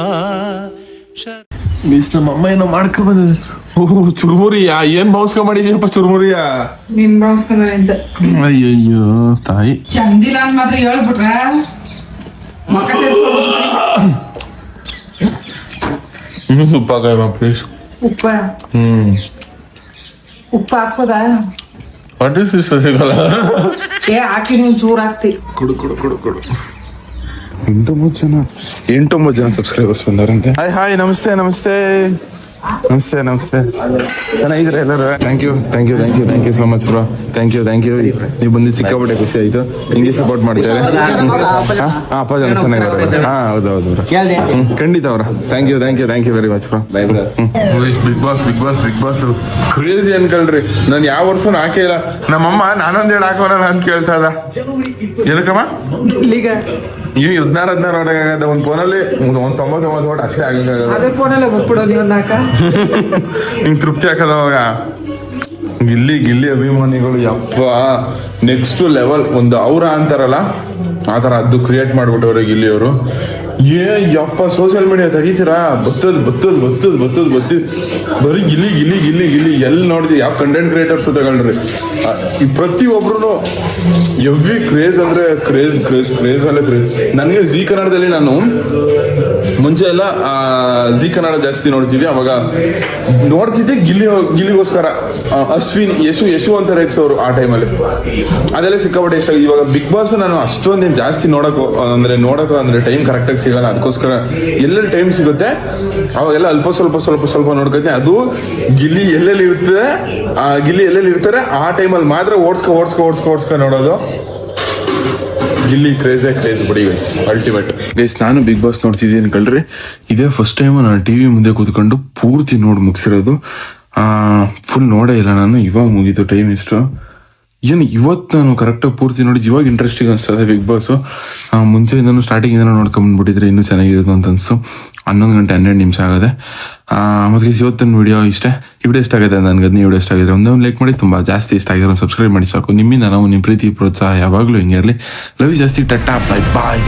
ಮಿಸ್ ನಮ್ಮ ಅಮ್ಮ ಏನೋ ಮಾಡ್ಕೊ ಬಂದ ಓಹ್ ಚುರುಮುರಿಯ ಏನ್ ಬಾವ್ಸ್ಕೊಂಡ್ ಮಾಡಿದ್ಯಪ್ಪ ಚುರುಮುರಿಯ ನಿನ್ ಬಾಸ್ಕನ ಅಂತ ಅಯ್ಯಯ್ಯೋ ತಾಯಿ ಚಂದಿಲ್ಲ ಅಂತ ಮಾತ್ರ ಹೇಳ್ಬಿಟ್ರ ಮಕ್ಕ ಸೇರ್ಸ್ಕೊಳ್ಬೇಕು ಹ್ಮ್ ಉಪ್ಪ ಕಾಯಮ್ಮ ಪ್ಲೀಸ್ ಉಪ್ಪ ಹ್ಮ್ ಉಪ್ಪ ಹಾಕ್ಬೋದಾ ವಾಟ್ ಇಸ್ ದಿಸ್ ಸಿಗಲ್ಲ ಏ ಹಾಕಿ ನೀನ್ ಚೂರ್ ಹಾಕ್ತಿ ಕೊಡು ಕೊಡು ಕೊಡು ಕೊಡು ಎಂಟೊಂಬತ್ತು ಜನ ಎಂಟೊಂಬತ್ತು ಜನ ಸಬ್ಸ್ಕ್ರೈಬರ್ಸ್ ಬಂದವರಂತೆ ಹಾಯ್ ಹಾಯ್ ನಮಸ್ತೆ ನಮಸ್ತೆ ನಮಸ್ತೆ ನಮಸ್ತೆ. ಚೆನ್ನಾಗಿದ್ರೆ ಎಲ್ಲರೂ? Thank you thank you thank you thank you so much bro thank you thank you ನೀವು ಬಂದು ಸಿಕ್ಕಾಪಟ್ಟೆ ಖುಷಿ ಆಯ್ತು. ಹಿಂಗೆ ಸಪೋರ್ಟ್ ಮಾಡ್ತಾರೆ ಹಾಂ ಹಾ, ಅಪ್ಪ ಜನ ಚೆನ್ನಾಗಿದ್ದಾರೆ. ಹಾಂ ಹೌದು ಹೌದು ಬ್ರೋ ಹ್ಞೂ ಖಂಡಿತ ಅವ್ರ. Thank you thank you thank you very much bro big boss big boss big boss crazy ಅನ್ಕೊಳ್ರಿ. ನಾನು ಯಾವ ವರ್ಷನೂ ಹಾಕೇ ಇಲ್ಲ. ನಮ್ಮಮ್ಮ ನಾನೊಂದು ಹೇಳಿ ಹಾಕೋಣ ಅಂತ ಕೇಳ್ತಾ ಇದ್ದ. ಏನಕ್ಕಮ್ಮ? ಈ ಹದಿನಾರು ಹದಿನಾರು ಆಗದ ಒಂದ್ ಫೋನಲ್ಲಿ ಒಂದ್ ತೊಂಬತ್ತೊಂಬತ್ತು ಓಟ್ ಅಷ್ಟೇ ಆಗಲ್ಲ ಅದೇ ಫೋನಲ್ಲೇ ಹಿಂಗ್ ತೃಪ್ತಿ ಹಾಕದ ಅವಾಗ? ಗಿಲ್ಲಿ ಗಿಲ್ಲಿ ಅಭಿಮಾನಿಗಳು ಯಪ್ಪ. ನೆಕ್ಸ್ಟ್ ಲೆವೆಲ್ ಒಂದು ಅವ್ರ ಅಂತಾರಲ್ಲ ಆ ಥರ ಅದು ಕ್ರಿಯೇಟ್ ಮಾಡ್ಬಿಟ್ಟವ್ರೆ ಗಿಲ್ಲಿ ಅವರು ಏ, ಯಪ್ಪ ಸೋಷಿಯಲ್ ಮೀಡಿಯಾ ತೆಗಿತೀರಾ? ಬತ್ತದ್ ಬತ್ತದ್ ಬತ್ತದ್ ಬತ್ತದ್ ಬತ್ತಿ ಬರೀ ಗಿಲಿ ಗಿಲಿ ಗಿಲಿ ಗಿಲಿ. ಎಲ್ಲಿ ನೋಡಿದ್ವಿ ಯಾವ ಕಂಟೆಂಟ್ ಕ್ರಿಯೇಟರ್ಸ್ ತಗೊಳ್ರಿ? ಈ ಪ್ರತಿಯೊಬ್ರು ಎವ್ರಿ ಕ್ರೇಜ್ ಅಂದ್ರೆ ಕ್ರೇಜ್ ಕ್ರೇಜ್ ಕ್ರೇಜ್ ಅಲ್ಲೇ ಕ್ರೇಜ್ ನನಗೆ ಜಿ ಕನ್ನಡದಲ್ಲಿ ನಾನು ಮುಂಚೆ ಎಲ್ಲ ಜಿ ಕನ್ನಡ ಜಾಸ್ತಿ ನೋಡ್ತಿದ್ದೆ. ಅವಾಗ ನೋಡ್ತಿದ್ದೆ ಗಿಲ್ಲಿ ಗಿಲ್ಲಿಗೋಸ್ಕರ ಅಶ್ವಿನ್, ಯಶು ಯಶು ಅಂತ ರೇಗ್ಸೋರು ಆ ಟೈಮಲ್ಲಿ ಅದೆಲ್ಲ ಸಿಕ್ಕಾಪಟ್ಟೆ ಇಷ್ಟ. ಇವಾಗ ಬಿಗ್ ಬಾಸ್ ನಾನು ಅಷ್ಟೊಂದೇನು ಜಾಸ್ತಿ ನೋಡೋಕ್ಕೂ, ಅಂದ್ರೆ ನೋಡೋಕ್ಕೂ ಅಂದ್ರೆ ಟೈಮ್ ಕರೆಕ್ಟಾಗಿ ಸಿಗಲ್ಲ. ಅದಕ್ಕೋಸ್ಕರ ಎಲ್ಲೆಲ್ಲಿ ಟೈಮ್ ಸಿಗುತ್ತೆ, ಅವಾಗೆಲ್ಲ ಅಲ್ಪ ಸ್ವಲ್ಪ ಸ್ವಲ್ಪ ಸ್ವಲ್ಪ ನೋಡ್ಕೊತೀನಿ ಅದು ಗಿಲ್ಲಿ ಎಲ್ಲೆಲ್ಲಿ ಇರ್ತದೆ, ಆ ಗಿಲ್ಲಿ ಎಲ್ಲೆಲ್ಲಿ ಇರ್ತಾರೆ, ಆ ಟೈಮಲ್ಲಿ ಮಾತ್ರ ಓಡಿಸ್ಕೊ ಓಡಿಸ್ಕೊ ಓಡಿಸ್ಕೊ, ಓಡ್ಸ್ಕೊ ನೋಡೋದು. ಗಿಲ್ಲಿ ಕ್ರೇಜೇ ಕ್ರೇಜ್ ಬಿಡಿ ಅಲ್ಟಿಮೇಟ್ ಗೈಸ್ ನಾನು ಬಿಗ್ ಬಾಸ್ ನೋಡ್ತಿದ್ದೀನಿ ಕಳ್ರಿ ಇದೇ ಫಸ್ಟ್ ಟೈಮ್ ನಾನು ಟಿ ವಿ ಮುಂದೆ ಕೂತ್ಕೊಂಡು ಪೂರ್ತಿ ನೋಡಿ ಮುಗಿಸಿರೋದು. ಫುಲ್ ನೋಡೇ ಇಲ್ಲ ನಾನು. ಇವಾಗ ಮುಗೀತು ಟೈಮ್ ಎಷ್ಟು ಏನು ಇವತ್ತು ನಾನು ಕರೆಕ್ಟಾಗಿ ಪೂರ್ತಿ ನೋಡಿ ಇವಾಗ ಇಂಟ್ರೆಸ್ಟಿಂಗ್ ಅನಿಸ್ತದೆ ಬಿಗ್ ಬಾಸು ಮುಂಚೆಯಿಂದನೂ ಸ್ಟಾರ್ಟಿಂಗಿಂದ ನೋಡ್ಕೊಂಡ್ಬಿಟ್ಟಿದ್ರೆ ಇನ್ನೂ ಚೆನ್ನಾಗಿರೋದು ಅಂತ ಅನಿಸ್ತು. ಹನ್ನೊಂದು ಗಂಟೆ ಹನ್ನೆರಡು ನಿಮಿಷ ಆಗಿದೆ. ಮತ್ತು ಇವತ್ತಿನ ವಿಡಿಯೋ ಇಷ್ಟೇ. ವಿಡಿಯೋ ಇಷ್ಟ ಆಗಿದೆ ನನಗೆ ನೀವು ವಿಡಿಯೋ ಇಷ್ಟ ಆಗಿದ್ರೆ ಒಂದೊಂದು ಲೈಕ್ ಮಾಡಿ, ತುಂಬ ಜಾಸ್ತಿ ಇಷ್ಟ ಆಗಿರೋ ಸಬ್ಸ್ಕ್ರೈಬ್ ಮಾಡಿ ಸಾಕು. ನಿಮ್ಮಿಂದ ನಾವು ನಿಮ್ಮ ಪ್ರೀತಿ, ಪ್ರೋತ್ಸಾಹ ಯಾವಾಗಲೂ ಹಿಂಗೆ ಇರಲಿ. ಲವ್ ಜಾಸ್ತಿ ಟಟ್ಟಾ ಬಾಯ್ ಬಾಯ್